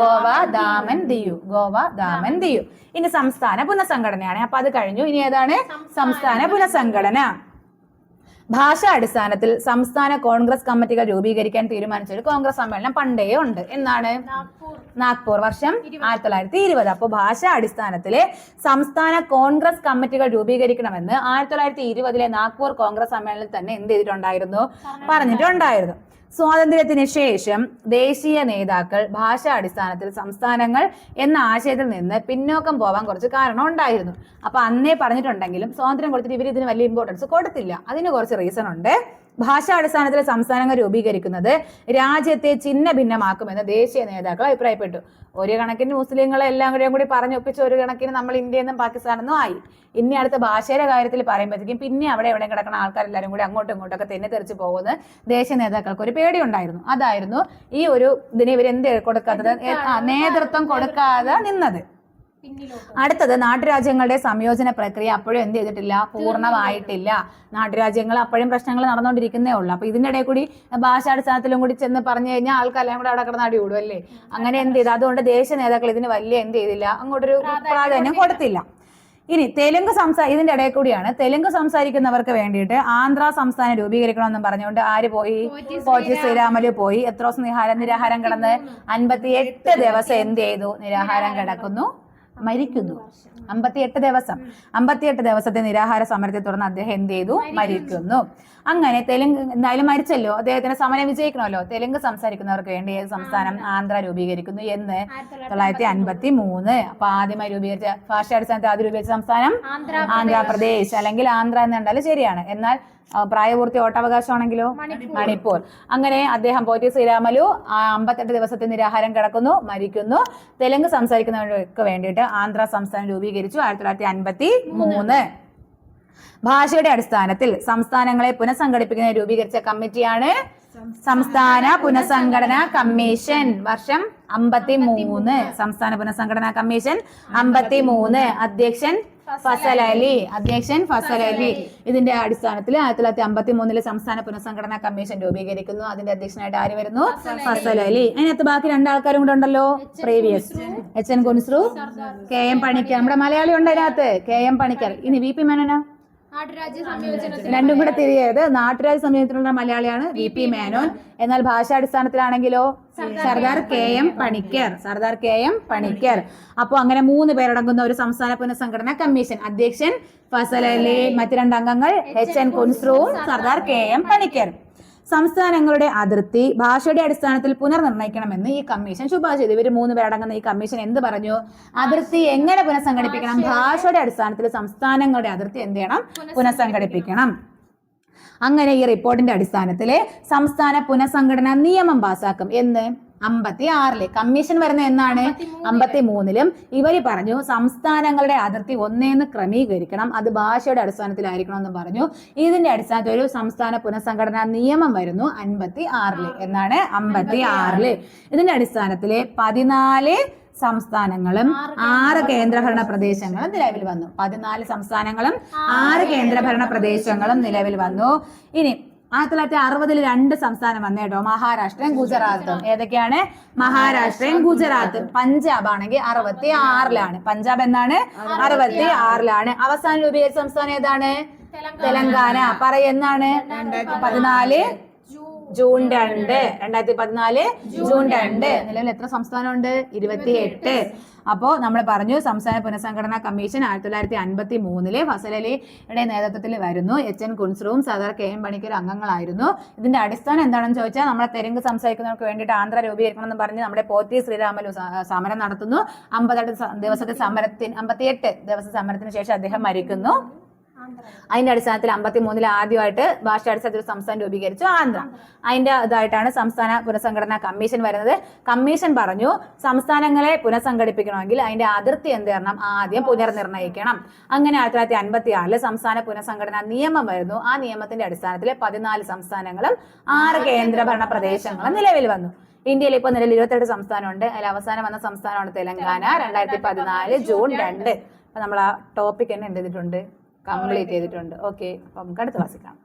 ഗോവ ദാമൻ ദിയു. ഗോവ ദാമൻ ദിയു. ഇനി സംസ്ഥാന പുനഃസംഘടനയാണ്. അപ്പൊ അത് കഴിഞ്ഞു. ഇനി ഏതാണ്? സംസ്ഥാന പുനഃസംഘടന. ഭാഷാ അടിസ്ഥാനത്തിൽ സംസ്ഥാന കോൺഗ്രസ് കമ്മിറ്റികൾ രൂപീകരിക്കാൻ തീരുമാനിച്ച ഒരു കോൺഗ്രസ് സമ്മേളനം പണ്ടേ ഉണ്ട്. എന്നാണ് നാഗ്പൂർ. വർഷം ആയിരത്തി തൊള്ളായിരത്തി ഇരുപത്. അപ്പോൾ ഭാഷാ അടിസ്ഥാനത്തിലെ സംസ്ഥാന കോൺഗ്രസ് കമ്മിറ്റികൾ രൂപീകരിക്കണമെന്ന് ആയിരത്തി തൊള്ളായിരത്തി ഇരുപതിലെ നാഗ്പൂർ കോൺഗ്രസ് സമ്മേളനത്തിൽ തന്നെ എന്ത് ചെയ്തിട്ടുണ്ടായിരുന്നു? പറഞ്ഞിട്ടുണ്ടായിരുന്നു. സ്വാതന്ത്ര്യത്തിന് ശേഷം ദേശീയ നേതാക്കൾ ഭാഷാ അടിസ്ഥാനത്തിൽ സംസ്ഥാനങ്ങൾ എന്ന ആശയത്തിൽ നിന്ന് പിന്നോക്കം പോവാൻ കുറച്ച് കാരണം ഉണ്ടായിരുന്നു. അപ്പൊ അന്നേ പറഞ്ഞിട്ടുണ്ടെങ്കിലും സ്വാതന്ത്ര്യം കൊടുത്തിട്ട് ഇവർ ഇതിന് വലിയ ഇമ്പോർട്ടൻസ് കൊടുത്തില്ല. അതിന് കുറച്ച് റീസൺ ഉണ്ട്. ഭാഷാ അടിസ്ഥാനത്തിൽ സംസ്ഥാനങ്ങൾ രൂപീകരിക്കുന്നത് രാജ്യത്തെ ചിഹ്ന ഭിന്നമാക്കുമെന്ന് ദേശീയ നേതാക്കൾ അഭിപ്രായപ്പെട്ടു. ഒരു കണക്കിന് മുസ്ലിങ്ങളെ എല്ലാം കൂടെയും കൂടി പറഞ്ഞൊപ്പിച്ച് ഒരു കണക്കിന് നമ്മൾ ഇന്ത്യ എന്നും പാകിസ്ഥാനിൽ നിന്നും ആയി. ഇനി അടുത്ത ഭാഷയുടെ കാര്യത്തിൽ പറയുമ്പോഴത്തേക്കും പിന്നെ അവിടെ എവിടെ കിടക്കുന്ന ആൾക്കാരെല്ലാവരും കൂടി അങ്ങോട്ടും ഇങ്ങോട്ടൊക്കെ തന്നെ തെറിച്ച് പോകുന്ന ദേശീയ നേതാക്കൾക്ക് ഒരു പേടിയുണ്ടായിരുന്നു. അതായിരുന്നു ഈ ഒരു ഇതിന് ഇവരെന്ത് കൊടുക്കാത്തത്? നേതൃത്വം കൊടുക്കാതെ നിന്നത്. അടുത്തത് നാട്ടുരാജ്യങ്ങളുടെ സംയോജന പ്രക്രിയ അപ്പോഴും എന്ത് ചെയ്തിട്ടില്ല? പൂർണമായിട്ടില്ല. നാട്ടുരാജ്യങ്ങൾ അപ്പോഴും പ്രശ്നങ്ങൾ നടന്നുകൊണ്ടിരിക്കുന്നേ ഉള്ളൂ. അപ്പൊ ഇതിന്റെ ഇടയിൽ കൂടി ഭാഷാടിസ്ഥാനത്തിലും കൂടി ചെന്ന് പറഞ്ഞു കഴിഞ്ഞാൽ ആൾക്കാരെല്ലാം കൂടെ അവിടെ കിടന്ന് അടി കൂടും അല്ലേ? അങ്ങനെ എന്ത് ചെയ്തു? അതുകൊണ്ട് ദേശീയ നേതാക്കൾ ഇതിന് വലിയ എന്ത് ചെയ്തില്ല? അങ്ങോട്ടൊരു പ്രാധാന്യം കൊടുത്തില്ല. ഇനി തെലുങ്ക് സംസാ ഇതിന്റെ ഇടയിൽ കൂടിയാണ് തെലുങ്ക് സംസാരിക്കുന്നവർക്ക് വേണ്ടിയിട്ട് ആന്ധ്ര സംസ്ഥാനം രൂപീകരിക്കണമെന്ന് പറഞ്ഞുകൊണ്ട് ആര് പോയി? പോറ്റി ശ്രീരാമൽ പോയി. എത്ര ദിവസം നിഹാരം നിരാഹാരം കിടന്ന് അൻപത്തി എട്ട് ദിവസം എന്ത് ചെയ്തു? നിരാഹാരം കിടക്കുന്നു. മരിക്കുന്നു. അമ്പത്തിയെട്ട് ദിവസം. അമ്പത്തിയെട്ട് ദിവസത്തെ നിരാഹാര സമരത്തെ തുടർന്ന് അദ്ദേഹം എന്ത് ചെയ്തു? മരിക്കുന്നു. അങ്ങനെ തെലുങ്ക് എന്തായാലും മരിച്ചല്ലോ. അദ്ദേഹത്തിന് സമരം വിജയിക്കണമല്ലോ. തെലുങ്ക് സംസാരിക്കുന്നവർക്ക് വേണ്ടി ഏത് സംസ്ഥാനം ആന്ധ്ര. രൂപീകരിക്കുന്നു എന്ന് തൊള്ളായിരത്തി അൻപത്തി മൂന്ന് അപ്പൊ ആദ്യമായി രൂപീകരിച്ച ഭാഷാടിസ്ഥാനത്തിൽ ആദ്യം രൂപീകരിച്ച സംസ്ഥാനം ആന്ധ്രാപ്രദേശ്. അല്ലെങ്കിൽ ആന്ധ്ര എന്നുണ്ടാലും ശരിയാണ്. എന്നാൽ പ്രായപൂർത്തി വോട്ടവകാശമാണെങ്കിലോ മണിപ്പൂർ. അങ്ങനെ അദ്ദേഹം പോറ്റി ശ്രീരാമലു ആ അമ്പത്തെട്ട് ദിവസത്തെ നിരാഹാരം കിടക്കുന്നു മരിക്കുന്നു. തെലുങ്ക് സംസാരിക്കുന്നവർക്ക് വേണ്ടിയിട്ട് ആന്ധ്ര സംസ്ഥാനം രൂപീകരിച്ചു ആയിരത്തി തൊള്ളായിരത്തി അൻപത്തി മൂന്ന് ഭാഷയുടെ അടിസ്ഥാനത്തിൽ സംസ്ഥാനങ്ങളെ പുനഃസംഘടിപ്പിക്കുന്ന രൂപീകരിച്ച കമ്മിറ്റിയാണ് സംസ്ഥാന പുനഃസംഘടനാ കമ്മീഷൻ. വർഷം അമ്പത്തി മൂന്ന് സംസ്ഥാന പുനഃസംഘടനാ കമ്മീഷൻ അമ്പത്തി മൂന്ന് അധ്യക്ഷൻ ഫസലലി. അലി അധ്യക്ഷൻ ഫസലലി. അലി ഇതിന്റെ അടിസ്ഥാനത്തിൽ ആയിരത്തി തൊള്ളായിരത്തി അമ്പത്തി മൂന്നിൽ സംസ്ഥാന പുനഃസംഘടനാ കമ്മീഷൻ രൂപീകരിക്കുന്നു. അതിന്റെ അധ്യക്ഷനായിട്ട് ആര് വരുന്നു? ഫസലലി. അലി അതിനകത്ത് ബാക്കി രണ്ടാൾക്കാരും കൂടെ ഉണ്ടല്ലോ? Previous. H N Kunzru. K M Panikkar. നമ്മുടെ മലയാളി ഉണ്ട് അതിനകത്ത്. K M Panikkar. ഇനി വി പി മേനോനോ? രണ്ടും കൂടെ തിരിയത് നാട്ടുരാജ്യ സംയോജനത്തിലുള്ള മലയാളിയാണ് വി പി മേനോൻ. എന്നാൽ ഭാഷാടിസ്ഥാനത്തിലാണെങ്കിലോ Sardar K M Panikkar. Sardar K M Panikkar. അപ്പോൾ അങ്ങനെ മൂന്ന് പേരടങ്ങുന്ന ഒരു സംസ്ഥാന പുനഃസംഘടന കമ്മീഷൻ. അധ്യക്ഷൻ ഫസൽ അലി മറ്റു രണ്ട് അംഗങ്ങൾ എച്ച് എൻ കുൻസ്രുവും സർദാർ കെ എം പണിക്കർ. സംസ്ഥാനങ്ങളുടെ അതിർത്തി ഭാഷയുടെ അടിസ്ഥാനത്തിൽ പുനർനിർണയിക്കണമെന്ന് ഈ കമ്മീഷൻ ശുപാർശ ചെയ്തു. ഇവർ മൂന്ന് പേരടങ്ങുന്ന ഈ കമ്മീഷൻ എന്ത് പറഞ്ഞു? അതിർത്തി എങ്ങനെ പുനഃസംഘടിപ്പിക്കണം? ഭാഷയുടെ അടിസ്ഥാനത്തിൽ സംസ്ഥാനങ്ങളുടെ അതിർത്തി എന്ത് ചെയ്യണം? പുനഃസംഘടിപ്പിക്കണം. അങ്ങനെ ഈ റിപ്പോർട്ടിന്റെ അടിസ്ഥാനത്തിൽ സംസ്ഥാന പുനഃസംഘടനാ നിയമം പാസാക്കും. എന്ന്? അമ്പത്തി ആറിൽ കമ്മീഷൻ വരുന്ന എന്നാണ്? അമ്പത്തി മൂന്നിലും ഇവർ പറഞ്ഞു സംസ്ഥാനങ്ങളുടെ അതിർത്തി ഒന്നേന്ന് ക്രമീകരിക്കണം. അത് ഭാഷയുടെ അടിസ്ഥാനത്തിലായിരിക്കണം എന്ന് പറഞ്ഞു. ഇതിന്റെ അടിസ്ഥാനത്തിൽ ഒരു സംസ്ഥാന പുനഃസംഘടനാ നിയമം വരുന്നു അൻപത്തി ആറിൽ എന്നാണ് അമ്പത്തി ആറിൽ ഇതിന്റെ അടിസ്ഥാനത്തിൽ പതിനാല് സംസ്ഥാനങ്ങളും ആറ് കേന്ദ്രഭരണ പ്രദേശങ്ങളും നിലവിൽ വന്നു. പതിനാല് സംസ്ഥാനങ്ങളും ആറ് കേന്ദ്രഭരണ പ്രദേശങ്ങളും നിലവിൽ വന്നു. ഇനി ആയിരത്തി തൊള്ളായിരത്തി അറുപതിൽ രണ്ട് സംസ്ഥാനം വന്നേട്ടോ മഹാരാഷ്ട്രയും ഗുജറാത്തും. ഏതൊക്കെയാണ്? മഹാരാഷ്ട്രയും ഗുജറാത്തും. പഞ്ചാബ് ആണെങ്കിൽ അറുപത്തി ആറിലാണ് പഞ്ചാബ് എന്നാണ്? അറുപത്തി ആറിലാണ് അവസാനം രൂപീകരിച്ച സംസ്ഥാനം ഏതാണ്? തെലങ്കാന. പറയെന്നാണ് പതിനാല്. ജൂൺ രണ്ട് രണ്ടായിരത്തി പതിനാല് ജൂൺ രണ്ട്. നിലവിൽ എത്ര സംസ്ഥാനമുണ്ട്? ഇരുപത്തിയെട്ട്. അപ്പോൾ നമ്മൾ പറഞ്ഞു സംസ്ഥാന പുനഃസംഘടനാ കമ്മീഷൻ ആയിരത്തി തൊള്ളായിരത്തി അൻപത്തി മൂന്നിൽ ഫസലലിയുടെ നേതൃത്വത്തിൽ വരുന്നു. എച്ച് എൻ കുൻസ്രുവും സർദാർ കെ എം പണിക്കർ അംഗങ്ങളായിരുന്നു. ഇതിന്റെ അടിസ്ഥാനം എന്താണെന്ന് ചോദിച്ചാൽ നമ്മളെ തെലുങ്ക് സംസാരിക്കുന്നവർക്ക് വേണ്ടിയിട്ട് ആന്ധ്ര രൂപീകരിക്കണം എന്ന് പറഞ്ഞ് നമ്മുടെ പോറ്റി ശ്രീരാമലു സമരം നടത്തുന്നു. അമ്പത്തെട്ട് ദിവസത്തെ സമരത്തിന് അമ്പത്തിയെട്ട് ദിവസത്തെ സമരത്തിന് ശേഷം അദ്ദേഹം മരിക്കുന്നു. അതിന്റെ അടിസ്ഥാനത്തിൽ അമ്പത്തി മൂന്നിൽ ആദ്യമായിട്ട് ഭാഷ അടിസ്ഥാനത്തിൽ ഒരു സംസ്ഥാനം രൂപീകരിച്ചു ആന്ധ്ര. അതിന്റെ ഇതായിട്ടാണ് സംസ്ഥാന പുനഃസംഘടനാ കമ്മീഷൻ വരുന്നത്. കമ്മീഷൻ പറഞ്ഞു സംസ്ഥാനങ്ങളെ പുനഃസംഘടിപ്പിക്കണമെങ്കിൽ അതിന്റെ അതിർത്തി എന്ത് ചെയ്യണം ആദ്യം പുനർനിർണയിക്കണം. അങ്ങനെ ആയിരത്തി തൊള്ളായിരത്തി അൻപത്തി ആറിൽ സംസ്ഥാന പുനഃസംഘടനാ നിയമം വരുന്നു. ആ നിയമത്തിന്റെ അടിസ്ഥാനത്തിൽ പതിനാല് സംസ്ഥാനങ്ങളും ആറ് കേന്ദ്രഭരണ പ്രദേശങ്ങളും നിലവിൽ വന്നു. ഇന്ത്യയിൽ ഇപ്പോൾ നിലവിൽ ഇരുപത്തെട്ട് സംസ്ഥാനമുണ്ട്. അതിൽ അവസാനം വന്ന സംസ്ഥാനമാണ് തെലങ്കാന. രണ്ടായിരത്തി പതിനാല് ജൂൺ രണ്ട്. അപ്പൊ നമ്മൾ ആ ടോപ്പിക് തന്നെ എന്ത് ചെയ്തിട്ടുണ്ട് കംപ്ലീറ്റ് ചെയ്തിട്ടുണ്ട്. ഓക്കെ അപ്പം നമുക്ക് അടുത്ത ക്ലാസ്സിൽ കാണാം.